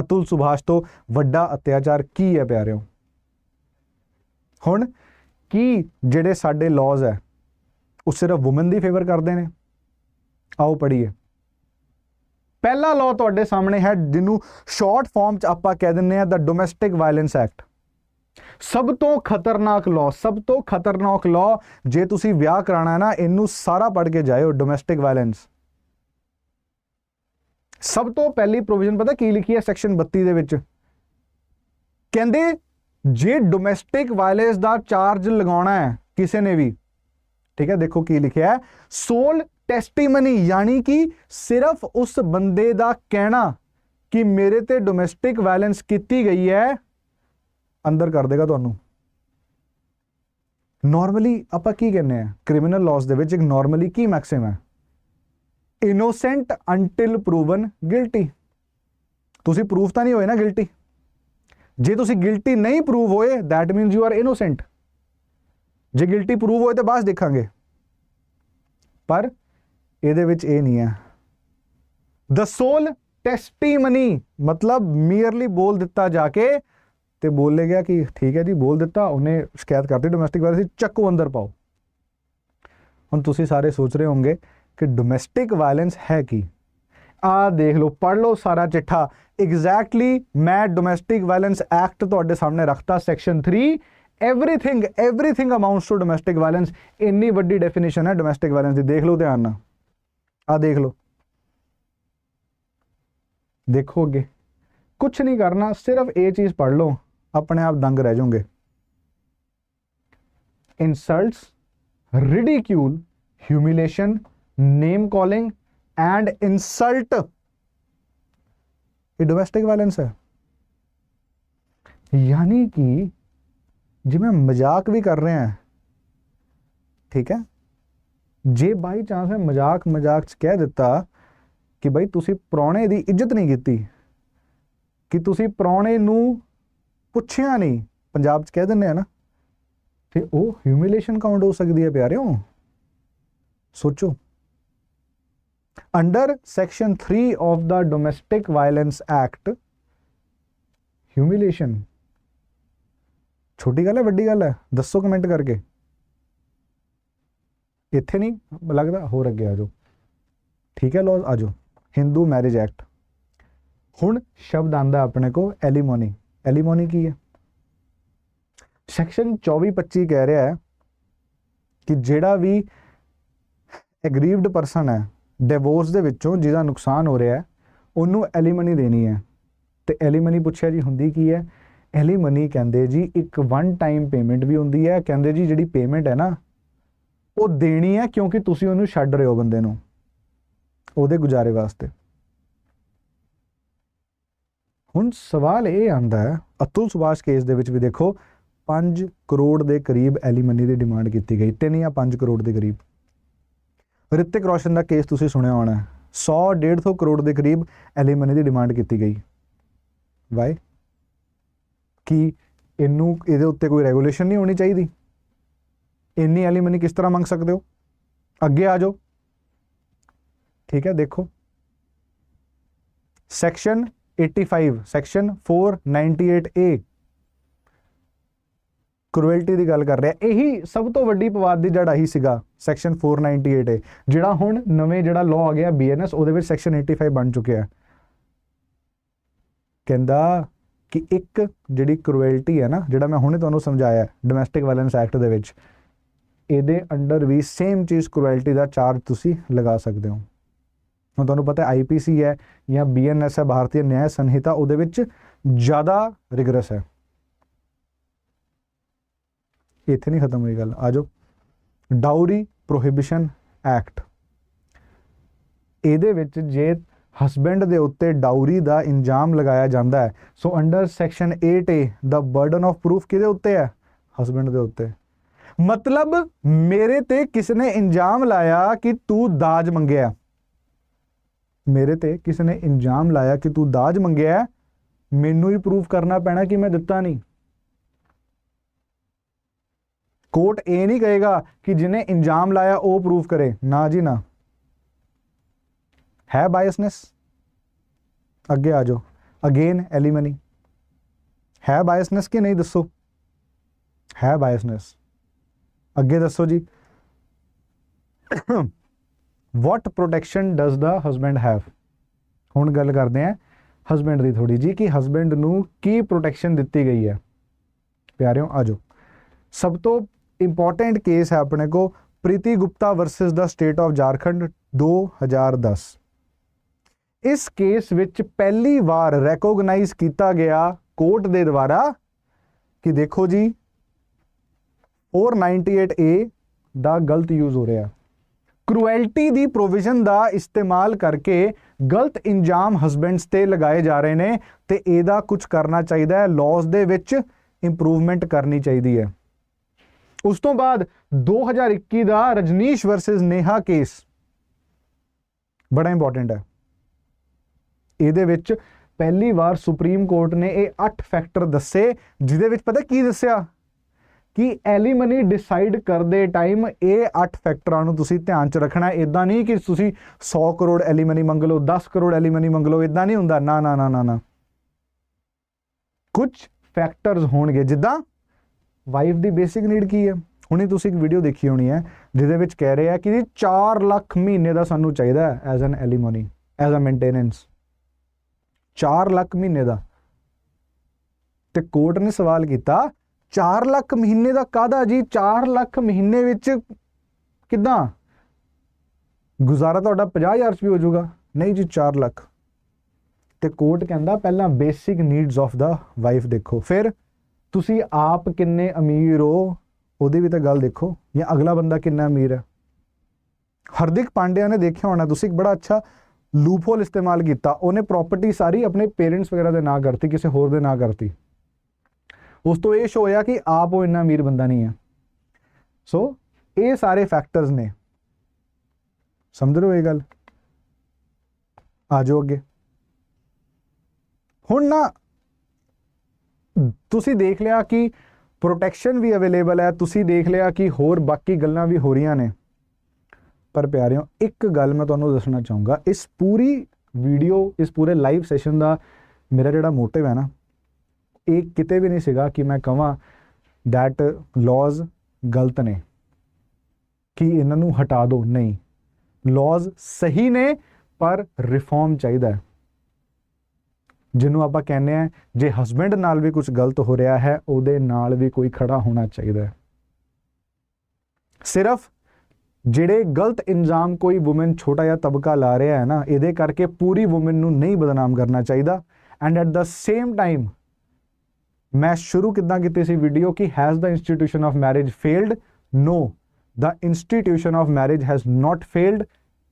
ਅਤੁਲ ਸੁਭਾਸ਼ ਤੋਂ ਵੱਡਾ ਅਤਿਆਚਾਰ ਕੀ ਹੈ ਪਿਆਰਿਓ? ਹੁਣ ਕੀ ਜਿਹੜੇ ਸਾਡੇ ਲਾਜ਼ ਹੈ, ਉਹ ਸਿਰਫ ਔਮਨ ਦੀ ਫੇਵਰ ਕਰਦੇ ਨੇ? ਆਓ ਪੜ੍ਹੀਏ। ਪਹਿਲਾ ਲਾਅ ਤੁਹਾਡੇ ਸਾਹਮਣੇ ਹੈ, ਜਿਹਨੂੰ ਸ਼ਾਰਟ ਫਾਰਮ ਚ ਆਪਾਂ ਕਹਿ ਦਿੰਨੇ ਆ ਦਾ ਡੋਮੈਸਟਿਕ ਵਾਇਲੈਂਸ ਐਕਟ ਸਭ ਤੋਂ ਖਤਰਨਾਕ ਲਾਅ ਸਭ ਤੋਂ ਖਤਰਨਾਕ ਲਾਅ ਜੇ ਤੁਸੀਂ ਵਿਆਹ ਕਰਾਣਾ ਹੈ ਨਾ, ਇਹਨੂੰ ਸਾਰਾ ਪੜ੍ਹ ਕੇ ਜਾਇਓ ਡੋਮੈਸਟਿਕ ਵਾਇਲੈਂਸ ਸਭ ਤੋਂ ਪਹਿਲੀ ਪ੍ਰੋਵੀਜ਼ਨ ਪਤਾ ਕੀ ਲਿਖੀ ਹੈ ਸੈਕਸ਼ਨ 32 ਦੇ ਵਿੱਚ? ਕਹਿੰਦੇ, ਜੇ ਡੋਮੈਸਟਿਕ ਵਾਇਲੈਂਸ ਦਾ ਚਾਰਜ ਲਗਾਉਣਾ ਹੈ, ਕਿਸੇ ਨੇ ਵੀ, ਠੀਕ ਹੈ, ਦੇਖੋ ਕੀ ਲਿਖਿਆ ਹੈ ਸੋਲ ਟੈਸਟੀਮਨੀ ਯਾਨੀ ਕਿ ਸਿਰਫ ਉਸ ਬੰਦੇ ਦਾ ਕਹਿਣਾ ਕਿ ਮੇਰੇ ਤੇ ਡੋਮੈਸਟਿਕ ਵਾਇਲੈਂਸ ਕੀਤੀ ਗਈ ਹੈ ਅੰਦਰ ਕਰ ਦੇਗਾ ਤੁਹਾਨੂੰ। ਨਾਰਮਲੀ ਆਪਾਂ ਕੀ ਕਹਿੰਦੇ ਆ ਕ੍ਰਿਮੀਨਲ ਲਾਜ਼ ਦੇ ਵਿੱਚ ਇੱਕ ਨਾਰਮਲੀ ਕੀ ਮੈਕਸਿਮ ਹੈ? ਇਨੋਸੈਂਟ ਅੰਟਿਲ ਪ੍ਰੂਵਨ ਗਿਲਟੀ ਤੁਸੀਂ ਪ੍ਰੂਫ ਤਾਂ ਨਹੀਂ ਹੋਏ ਨਾ ਗਿਲਟੀ ਜੇ ਤੁਸੀਂ ਗਿਲਟੀ ਨਹੀਂ ਪ੍ਰੂਵ ਹੋਏ, that means you are innocent ਜੇ ਗਿਲਟੀ ਪ੍ਰੂਵ ਹੋਏ ਤਾਂ ਬਾਅਦ ਦੇਖਾਂਗੇ। ਪਰ ਇਹਦੇ ਵਿੱਚ ਇਹ ਨਹੀਂ ਹੈ। ਦ ਸੋਲ ਟੈਸਟੀਮਨੀ ਮਤਲਬ ਮੀਅਰਲੀ ਬੋਲ ਦਿੱਤਾ ਜਾ ਕੇ ਤੇ ਬੋਲੇ ਗਿਆ ਕਿ ਠੀਕ ਹੈ ਜੀ, ਬੋਲ ਦਿੱਤਾ, ਉਹਨੇ ਸ਼ਿਕਾਇਤ ਕਰਤੀ ਡੋਮੈਸਟਿਕ ਵਾਇਲੈਂਸ ਚੱਕੋ ਅੰਦਰ ਪਾਓ। ਹੁਣ ਤੁਸੀਂ ਸਾਰੇ ਸੋਚ ਰਹੇ ਹੋਵੋਗੇ ਕਿ ਡੋਮੈਸਟਿਕ ਵਾਇਲੈਂਸ ਹੈ ਕੀ? ਆ ਦੇਖ ਲਓ, ਪੜ੍ਹ ਲਓ ਸਾਰਾ ਚਿੱਠਾ। ਐਗਜ਼ੈਕਟਲੀ ਮੈਂ ਡੋਮੈਸਟਿਕ ਵਾਇਲੈਂਸ ਐਕਟ ਤੁਹਾਡੇ ਸਾਹਮਣੇ ਰੱਖਤਾ section 3 everything everything amounts to domestic violence ਇੰਨੀ ਵੱਡੀ ਡੈਫੀਨੇਸ਼ਨ ਹੈ ਡੋਮੈਸਟਿਕ ਵਾਇਲੈਂਸ ਦੀ, ਦੇਖ ਲਓ ਧਿਆਨ ਨਾਲ। ਆ ਦੇਖ ਲਓ। ਦੇਖੋ ਅੱਗੇ। ਕੁਝ ਨਹੀਂ ਕਰਨਾ, ਸਿਰਫ ਇਹ ਚੀਜ਼ ਪੜ੍ਹ ਲਓ। ਆਪਣੇ ਆਪ ਦੰਗ ਰਹਿ ਜਾਓਗੇ। Insults, ridicule, humiliation, name calling and insult ਇਹ ਡੋਮੈਸਟਿਕ ਵਾਇਲੈਂਸ ਹੈ। ਯਾਨੀ ਕਿ ਜਿਵੇਂ ਮਜ਼ਾਕ ਵੀ ਕਰ ਰਹੇ ਹਾਂ ਠੀਕ ਹੈ? ਜੇ ਬਾਈ ਚਾਂਸ ਮੈਂ ਮਜ਼ਾਕ ਮਜ਼ਾਕ ਚ ਕਹਿ ਦਿੱਤਾ ਕਿ ਬਈ ਤੁਸੀਂ ਪ੍ਰਾਹੁਣੇ ਦੀ ਇੱਜ਼ਤ ਨਹੀਂ ਕੀਤੀ, ਕਿ ਤੁਸੀਂ ਪ੍ਰਾਹੁਣੇ ਨੂੰ ਪੁੱਛਿਆ ਨਹੀਂ, ਪੰਜਾਬ ਚ ਕਹਿ ਦਿੰਦੇ ਆ ਨਾ। ਤੇ ਉਹ ਹਿਊਮਿਲੇਸ਼ਨ ਕਾਊਂਟ ਹੋ ਸਕਦੀ ਹੈ ਪਿਆਰਿਓ। ਸੋਚੋ। Under section 3 of the domestic violence act humiliation ਛੋਟੀ ਗੱਲ ਹੈ, ਵੱਡੀ ਗੱਲ ਹੈ, ਦੱਸੋ ਕਮੈਂਟ ਕਰਕੇ। ਇੱਥੇ ਨਹੀਂ ਲੱਗਦਾ, ਹੋਰ ਅੱਗੇ ਆ ਜਾਓ। ਠੀਕ ਹੈ ਲੋ ਆ ਜਾਓ। ਹਿੰਦੂ ਮੈਰਿਜ ਐਕਟ ਹੁਣ ਸ਼ਬਦ ਆਂਦਾ ਆਪਣੇ ਕੋ ਐਲੀਮੋਨੀ ਐਲੀਮੋਨੀ ਕੀ ਹੈ? ਸੈਕਸ਼ਨ 2425 ਕਹਿ ਰਿਹਾ ਹੈ ਕਿ ਜਿਹੜਾ ਵੀ ਐਗਰੀਵਡ ਪਰਸਨ ਹੈ ਡਿਵੋਰਸ ਦੇ ਵਿੱਚੋਂ ਜਿਹਦਾ ਨੁਕਸਾਨ ਹੋ ਰਿਹਾ ਹੈ, ਉਹਨੂੰ ਐਲੀਮਨੀ ਦੇਣੀ ਹੈ। ਤੇ ਐਲੀਮਨੀ ਪੁੱਛਿਆ ਜੀ, ਹੁੰਦੀ ਕੀ ਹੈ? ਐਲੀਮਨੀ ਕਹਿੰਦੇ ਜੀ, ਇੱਕ ਵਨ ਟਾਈਮ ਪੇਮੈਂਟ ਵੀ ਹੁੰਦੀ ਹੈ। ਕਹਿੰਦੇ ਜੀ, ਜਿਹੜੀ ਪੇਮੈਂਟ ਹੈ ਨਾ, ਉਹ ਦੇਣੀ ਹੈ ਕਿਉਂਕਿ ਤੁਸੀਂ ਉਹਨੂੰ ਛੱਡ ਰਹੇ ਹੋ ਬੰਦੇ ਨੂੰ, ਉਹਦੇ ਗੁਜ਼ਾਰੇ ਵਾਸਤੇ। ਹੁਣ ਸਵਾਲ ਇਹ ਆਂਦਾ ਹੈ, ਅਤੁਲ ਸੁਭਾਸ਼ ਕੇਸ ਦੇ ਵਿੱਚ ਵੀ ਦੇਖੋ 5 ਕਰੋੜ ਦੇ ਕਰੀਬ ਐਲੀਮਨੀ ਦੀ ਡਿਮਾਂਡ ਕੀਤੀ ਗਈ 3 ਜਾਂ 5 ਕਰੋੜ ਦੇ ਕਰੀਬ। ਰਿਤਿਕ ਰੋਸ਼ਨ ਦਾ ਕੇਸ ਤੁਸੀਂ ਸੁਣਿਆ ਹੋਣਾ 100 150 ਕਰੋੜ ਦੇ ਕਰੀਬ ਐਲੀਮਨੀ ਦੀ ਡਿਮਾਂਡ ਕੀਤੀ ਗਈ। ਵਾਈ ਕਿ ਇਹਨੂੰ, ਇਹਦੇ ਉੱਤੇ ਕੋਈ ਰੈਗੂਲੇਸ਼ਨ ਨਹੀਂ ਹੋਣੀ ਚਾਹੀਦੀ? ਇੰਨੀ ਐਲੀਮਨੀ ਕਿਸ ਤਰ੍ਹਾਂ ਮੰਗ ਸਕਦੇ ਹੋ? ਅੱਗੇ ਆ ਜਾਓ। ਠੀਕ ਹੈ, ਦੇਖੋ। ਸੈਕਸ਼ਨ 85 ਸੈਕਸ਼ਨ 498A ਕਰੂਐਲਟੀ ਦੀ ਗੱਲ ਕਰ ਰਿਹਾ। ਇਹੀ ਸਭ ਤੋਂ ਵੱਡੀ ਪਵਾਦ ਦੀ ਜੜ ਆਹੀ ਸੀਗਾ ਸੈਕਸ਼ਨ 498A ਜਿਹੜਾ ਹੁਣ ਨਵੇਂ ਜਿਹੜਾ ਲਾਅ ਆ ਗਿਆ ਬੀਐਨਐਸ ਉਹਦੇ ਵਿੱਚ ਸੈਕਸ਼ਨ 85 ਬਣ ਚੁੱਕਿਆ। ਕਹਿੰਦਾ ਕਿ ਇੱਕ ਜਿਹੜੀ ਕ੍ਰੂਅਲਟੀ ਹੈ ਨਾ, ਜਿਹੜਾ ਮੈਂ ਹੁਣੇ ਤੁਹਾਨੂੰ ਸਮਝਾਇਆ ਡੋਮੈਸਟਿਕ ਵਾਇਲੈਂਸ ਐਕਟ ਦੇ ਵਿੱਚ, ਇਹਦੇ ਅੰਡਰ ਵੀ ਸੇਮ ਚੀਜ਼ ਕ੍ਰੂਅਲਟੀ ਦਾ ਚਾਰਜ ਤੁਸੀਂ ਲਗਾ ਸਕਦੇ ਹੋ। ਹੁਣ ਤੁਹਾਨੂੰ ਪਤਾ ਹੈ ਆਈਪੀਸੀ ਹੈ ਜਾਂ ਬੀਐਨਐਸ ਹੈ, ਭਾਰਤੀ ਨਿਆਂ ਸੰਹਿਤਾ, ਉਹਦੇ ਵਿੱਚ ਜ਼ਿਆਦਾ ਰਿਗਰਸ ਹੈ। ਇੱਥੇ ਨਹੀਂ ਖਤਮ ਹੋਈ ਗੱਲ, ਆ ਜਾਓ। ਡਾਊਰੀ ਪ੍ਰੋਹਿਬਿਸ਼ਨ ਐਕਟ ਇਹਦੇ ਵਿੱਚ ਜੇ ਹਸਬੈਂਡ ਦੇ ਉੱਤੇ ਡਾਊਰੀ ਦਾ ਇੰਜਾਮ ਲਗਾਇਆ ਜਾਂਦਾ ਹੈ so under section 8A the burden of proof ਕਿਹਦੇ ਉੱਤੇ ਹੈ? ਹਸਬੈਂਡ ਦੇ ਉੱਤੇ। ਮਤਲਬ ਮੇਰੇ ਤੇ ਕਿਸ ਨੇ ਇੰਜਾਮ ਲਾਇਆ ਕਿ ਤੂੰ ਦਾਜ ਮੰਗਿਆ? ਮੇਰੇ ਤੇ ਕਿਸੇ ਨੇ ਇੰਜਾਮ ਲਾਇਆ ਕਿ ਤੂੰ ਦਾਜ ਮੰਗਿਆ ਮੈਨੂੰ ਹੀ ਪ੍ਰੂਫ ਕਰਨਾ ਪੈਣਾ ਕਿ ਮੈਂ ਦਿੱਤਾ ਨਹੀਂ। ਕੋਰਟ ਇਹ ਨਹੀਂ ਕਹੇਗਾ ਕਿ ਜਿਹਨੇ ਇੰਜਾਮ ਲਾਇਆ ਉਹ ਪ੍ਰੂਫ ਕਰੇ। ਨਾ ਜੀ, ਨਾ। ਹੈ ਬਾਇਸਨੈਸ ਅੱਗੇ ਆ ਜਾਓ। ਅਗੇਨ ਐਲੀਮਨੀ ਹੈ ਬਾਇਸਨੈਸ ਕਿ ਨਹੀਂ ਦੱਸੋ? ਹੈ ਬਾਇਸਨੈਸ ਅੱਗੇ ਦੱਸੋ ਜੀ। What protection does the husband have ਹੁਣ ਗੱਲ ਕਰਦੇ ਹਾਂ ਹਸਬੈਂਡ ਦੀ ਥੋੜੀ ਜੀ ਕਿ ਹਸਬੈਂਡ ਨੂੰ ਕੀ ਪ੍ਰੋਟੈਕਸ਼ਨ ਦਿੱਤੀ ਗਈ ਹੈ। ਪਿਆਰਿਓ, ਆਜੋ। ਸਭ ਤੋਂ ਇੰਪੋਰਟੈਂਟ ਕੇਸ ਹੈ ਆਪਣੇ ਕੋ Preeti Gupta versus the state of Jharkhand 2010 ਇਸ ਕੇਸ ਵਿੱਚ ਪਹਿਲੀ ਵਾਰ ਰੈਕੋਗਨਾਈਜ਼ ਕੀਤਾ ਗਿਆ ਕੋਰਟ ਦੇ ਦੁਆਰਾ ਕਿ ਦੇਖੋ ਜੀ 498A ਦਾ ਗਲਤ ਯੂਜ਼ ਹੋ ਰਿਹਾ। ਕਰੂਐਲਟੀ ਦੀ ਪ੍ਰੋਵੀਜ਼ਨ ਦਾ ਇਸਤੇਮਾਲ ਕਰਕੇ ਗਲਤ ਇੰਜਾਮ ਹਸਬੈਂਡਸ ਤੇ ਲਗਾਏ ਜਾ ਰਹੇ ਨੇ ਤੇ ਇਹਦਾ ਕੁਝ ਕਰਨਾ ਚਾਹੀਦਾ ਹੈ। ਲਾਜ਼ ਦੇ ਵਿੱਚ ਇੰਪਰੂਵਮੈਂਟ ਕਰਨੀ ਚਾਹੀਦੀ ਹੈ। ਉਸ ਤੋਂ ਬਾਅਦ 2021 ਦਾ ਰਜਨੀਸ਼ ਵਰਸਸ ਨੇਹਾ ਕੇਸ ਬੜਾ ਇੰਪੋਰਟੈਂਟ ਹੈ। ਇਹਦੇ ਵਿੱਚ ਪਹਿਲੀ ਵਾਰ ਸੁਪਰੀਮ ਕੋਰਟ ਨੇ ਇਹ 8 ਫੈਕਟਰ ਦੱਸੇ, ਜਿਹਦੇ ਵਿੱਚ ਪਤਾ ਕੀ ਦੱਸਿਆ? ਕਿ ਐਲੀਮਨੀ ਡਿਸਾਈਡ ਕਰਦੇ ਟਾਈਮ ਇਹ 8 ਫੈਕਟਰਾਂ ਨੂੰ ਤੁਸੀਂ ਧਿਆਨ 'ਚ ਰੱਖਣਾ ਇਦਾਂ ਨਹੀਂ ਕਿ ਤੁਸੀਂ 100 ਕਰੋੜ ਐਲੀਮਨੀ ਮੰਗ ਲਓ 10 ਕਰੋੜ ਐਲੀਮਨੀ ਮੰਗ ਲਓ ਇਦਾਂ ਨਹੀਂ ਹੁੰਦਾ। ਨਾ ਨਾ ਨਾ ਨਾ ਨਾ। ਕੁਝ ਫੈਕਟਰਸ ਹੋਣਗੇ। ਜਿੱਦਾਂ ਵਾਈਫ ਦੀ ਬੇਸਿਕ ਨੀਡ ਕੀ ਹੈ? ਹੁਣੇ ਤੁਸੀਂ ਇੱਕ ਵੀਡੀਓ ਦੇਖੀ ਹੋਣੀ ਹੈ, ਜਿਹਦੇ ਵਿੱਚ ਕਹਿ ਰਹੇ ਆ ਕਿ ਜੀ 4 ਲੱਖ ਮਹੀਨੇ ਦਾ ਸਾਨੂੰ ਚਾਹੀਦਾ as an alimony as a maintenance 4 lakh ਮਹੀਨੇ ਦਾ। ਤੇ ਕੋਰਟ ਨੇ ਸਵਾਲ ਕੀਤਾ 4 ਲੱਖ ਮਹੀਨੇ ਦਾ ਕਾਦਾ ਜੀ? 4 ਲੱਖ ਮਹੀਨੇ ਵਿੱਚ ਕਿਦਾਂ? ਗੁਜ਼ਾਰਾ ਤੁਹਾਡਾ 50000 ਚ ਵੀ ਹੋ ਜਾਊਗਾ। ਨਹੀਂ ਜੀ 4 ਲੱਖ। ਤੇ ਕੋਰਟ ਕਹਿੰਦਾ ਪਹਿਲਾਂ basic needs of the wife ਦੇਖੋ। ਫਿਰ ਤੁਸੀਂ ਆਪ ਕਿੰਨੇ ਅਮੀਰ ਹੋ, ਉਹਦੀ ਵੀ ਤਾਂ ਗੱਲ ਦੇਖੋ। ਜਾਂ ਅਗਲਾ ਬੰਦਾ ਕਿੰਨਾ ਅਮੀਰ ਹੈ? ਹਰਦਿਕ ਪਾਂਡਿਆ ਨੇ ਦੇਖਿਆ ਹੋਣਾ, ਤੁਸੀਂ ਇੱਕ ਬੜਾ ਅੱਛਾ ਲੂਪਹੋਲ ਇਸਤੇਮਾਲ ਕੀਤਾ। ਉਹਨੇ ਪ੍ਰਾਪਰਟੀ ਸਾਰੀ ਆਪਣੇ ਪੇਰੈਂਟਸ ਵਗੈਰਾ ਦੇ ਨਾਂ ਕਰਤੀ, ਕਿਸੇ ਹੋਰ ਦੇ ਨਾਂ ਕਰਤੀ। ਉਸ ਤੋਂ ਇਹ ਸ਼ੋ ਹੋਇਆ ਕਿ ਆਪ ਉਹ ਇੰਨਾ ਅਮੀਰ ਬੰਦਾ ਨਹੀਂ ਹੈ। ਸੋ ਇਹ ਸਾਰੇ ਫੈਕਟਰਸ ਨੇ। ਸਮਝ ਰਹੇ ਹੋ ਇਹ ਗੱਲ? ਆ ਜਾਓ ਅੱਗੇ। ਹੁਣ ਨਾ, ਤੁਸੀਂ ਦੇਖ ਲਿਆ ਕਿ ਪ੍ਰੋਟੈਕਸ਼ਨ ਵੀ ਅਵੇਲੇਬਲ ਹੈ, ਤੁਸੀਂ ਦੇਖ ਲਿਆ ਕਿ ਹੋਰ ਬਾਕੀ ਗੱਲਾਂ ਵੀ ਹੋ ਰਹੀਆਂ ਨੇ। ਪਰ ਪਿਆਰਿਓ, ਇੱਕ ਗੱਲ ਮੈਂ ਤੁਹਾਨੂੰ ਦੱਸਣਾ ਚਾਹੂੰਗਾ। ਇਸ ਪੂਰੀ ਵੀਡੀਓ ਇਸ ਪੂਰੇ ਲਾਈਵ ਸੈਸ਼ਨ ਦਾ ਮੇਰਾ ਜਿਹੜਾ ਮੋਟਿਵ ਹੈ ਨਾ ਇਹ ਕਿਤੇ ਵੀ ਨਹੀਂ ਸੀਗਾ ਕਿ ਮੈਂ ਕਹਾਂ that laws ਗਲਤ ਨੇ, ਕਿ ਇਹਨਾਂ ਨੂੰ ਹਟਾ ਦਿਓ ਨਹੀਂ, laws ਸਹੀ ਨੇ, ਪਰ ਰਿਫਾਰਮ ਚਾਹੀਦਾ ਹੈ। ਜਿਹਨੂੰ ਆਪਾਂ ਕਹਿੰਦੇ ਆ ਜੇ ਹਸਬੈਂਡ ਨਾਲ ਵੀ ਕੁਝ ਗਲਤ ਹੋ ਰਿਹਾ ਹੈ, ਉਹਦੇ ਨਾਲ ਵੀ ਕੋਈ ਖੜਾ ਹੋਣਾ ਚਾਹੀਦਾ ਹੈ। ਸਿਰਫ ਜਿਹੜੇ ਗਲਤ ਇਲਜ਼ਾਮ ਕੋਈ ਔਮਨ ਛੋਟਾ ਜਿਹਾ ਤਬਕਾ ਲਾ ਰਿਹਾ ਹੈ ਨਾ, ਇਹਦੇ ਕਰਕੇ ਪੂਰੀ ਔਮਨ ਨੂੰ ਨਹੀਂ ਬਦਨਾਮ ਕਰਨਾ ਚਾਹੀਦਾ। And at the same time ਮੈਂ ਸ਼ੁਰੂ ਕਿੱਦਾਂ ਕੀਤੀ ਸੀ ਵੀਡੀਓ ਕਿ has the institution of marriage failed no the institution of marriage has not failed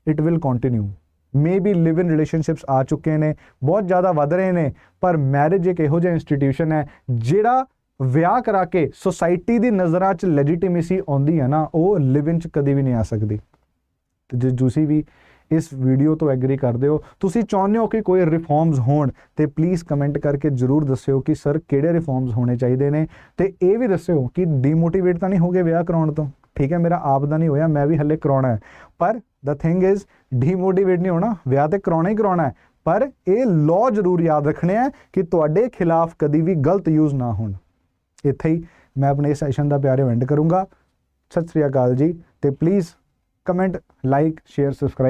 it will continue maybe live in relationships ਆ ਚੁੱਕੇ ਨੇ, ਬਹੁਤ ਜ਼ਿਆਦਾ ਵੱਧ ਰਹੇ ਨੇ, ਪਰ ਮੈਰਿਜ ਇੱਕ ਇਹੋ ਜਿਹਾ ਇੰਸਟੀਟਿਊਸ਼ਨ ਹੈ ਜਿਹੜਾ ਵਿਆਹ ਕਰਾ ਕੇ ਸੋਸਾਇਟੀ ਦੀ ਨਜ਼ਰਾਂ 'ਚ ਲੈਜੀਟਿਮੇਸੀ ਆਉਂਦੀ ਹੈ ਨਾ, ਉਹ ਲਿਵ ਇਨ 'ਚ ਕਦੇ ਵੀ ਨਹੀਂ ਆ ਸਕਦੀ। ਤੇ ਜੇ ਤੁਸੀਂ ਵੀ ਇਸ ਵੀਡੀਓ ਤੋਂ ਐਗਰੀ ਕਰਦੇ ਹੋ। ਤੁਸੀਂ ਚਾਹੁੰਦੇ ਹੋ ਕਿ ਕੋਈ ਰਿਫਾਰਮਸ ਹੋਣ, ਤੇ ਪਲੀਜ਼ ਕਮੈਂਟ ਕਰਕੇ ਜਰੂਰ ਦੱਸਿਓ ਕਿ ਸਰ ਕਿਹੜੇ ਰਿਫਾਰਮਸ ਹੋਣੇ ਚਾਹੀਦੇ ਨੇ। ਤੇ ਇਹ ਵੀ ਦੱਸਿਓ ਕਿ ਡੀਮੋਟੀਵੇਟ ਤਾਂ ਨਹੀਂ ਹੋਗੇ ਵਿਆਹ ਕਰਾਉਣ ਤੋਂ। ਠੀਕ ਹੈ, ਮੇਰਾ ਆਪ ਦਾ ਨਹੀਂ ਹੋਇਆ, ਮੈਂ ਵੀ ਹੱਲੇ ਕਰਾਉਣਾ ਹੈ। ਪਰ ਦ ਥਿੰਗ ਇਜ਼ ਡੀਮੋਟੀਵੇਟ ਨਹੀਂ ਹੋਣਾ, ਵਿਆਹ ਤੇ ਕਰਾਉਣਾ ਹੀ ਕਰਾਉਣਾ ਹੈ। ਪਰ ਇਹ ਲਾਅ ਜ਼ਰੂਰ ਯਾਦ ਰੱਖਣੇ ਆ ਕਿ ਤੁਹਾਡੇ ਖਿਲਾਫ ਕਦੀ ਵੀ ਗਲਤ ਯੂਜ਼ ਨਾ ਹੋਣ। ਇੱਥੇ ਹੀ ਮੈਂ ਆਪਣੇ ਇਸ ਸੈਸ਼ਨ ਦਾ ਪਿਆਰੇ ਐਂਡ ਕਰੂੰਗਾ। ਸਤਿ ਸ੍ਰੀ ਅਕਾਲ ਜੀ, ਤੇ please comment like share subscribe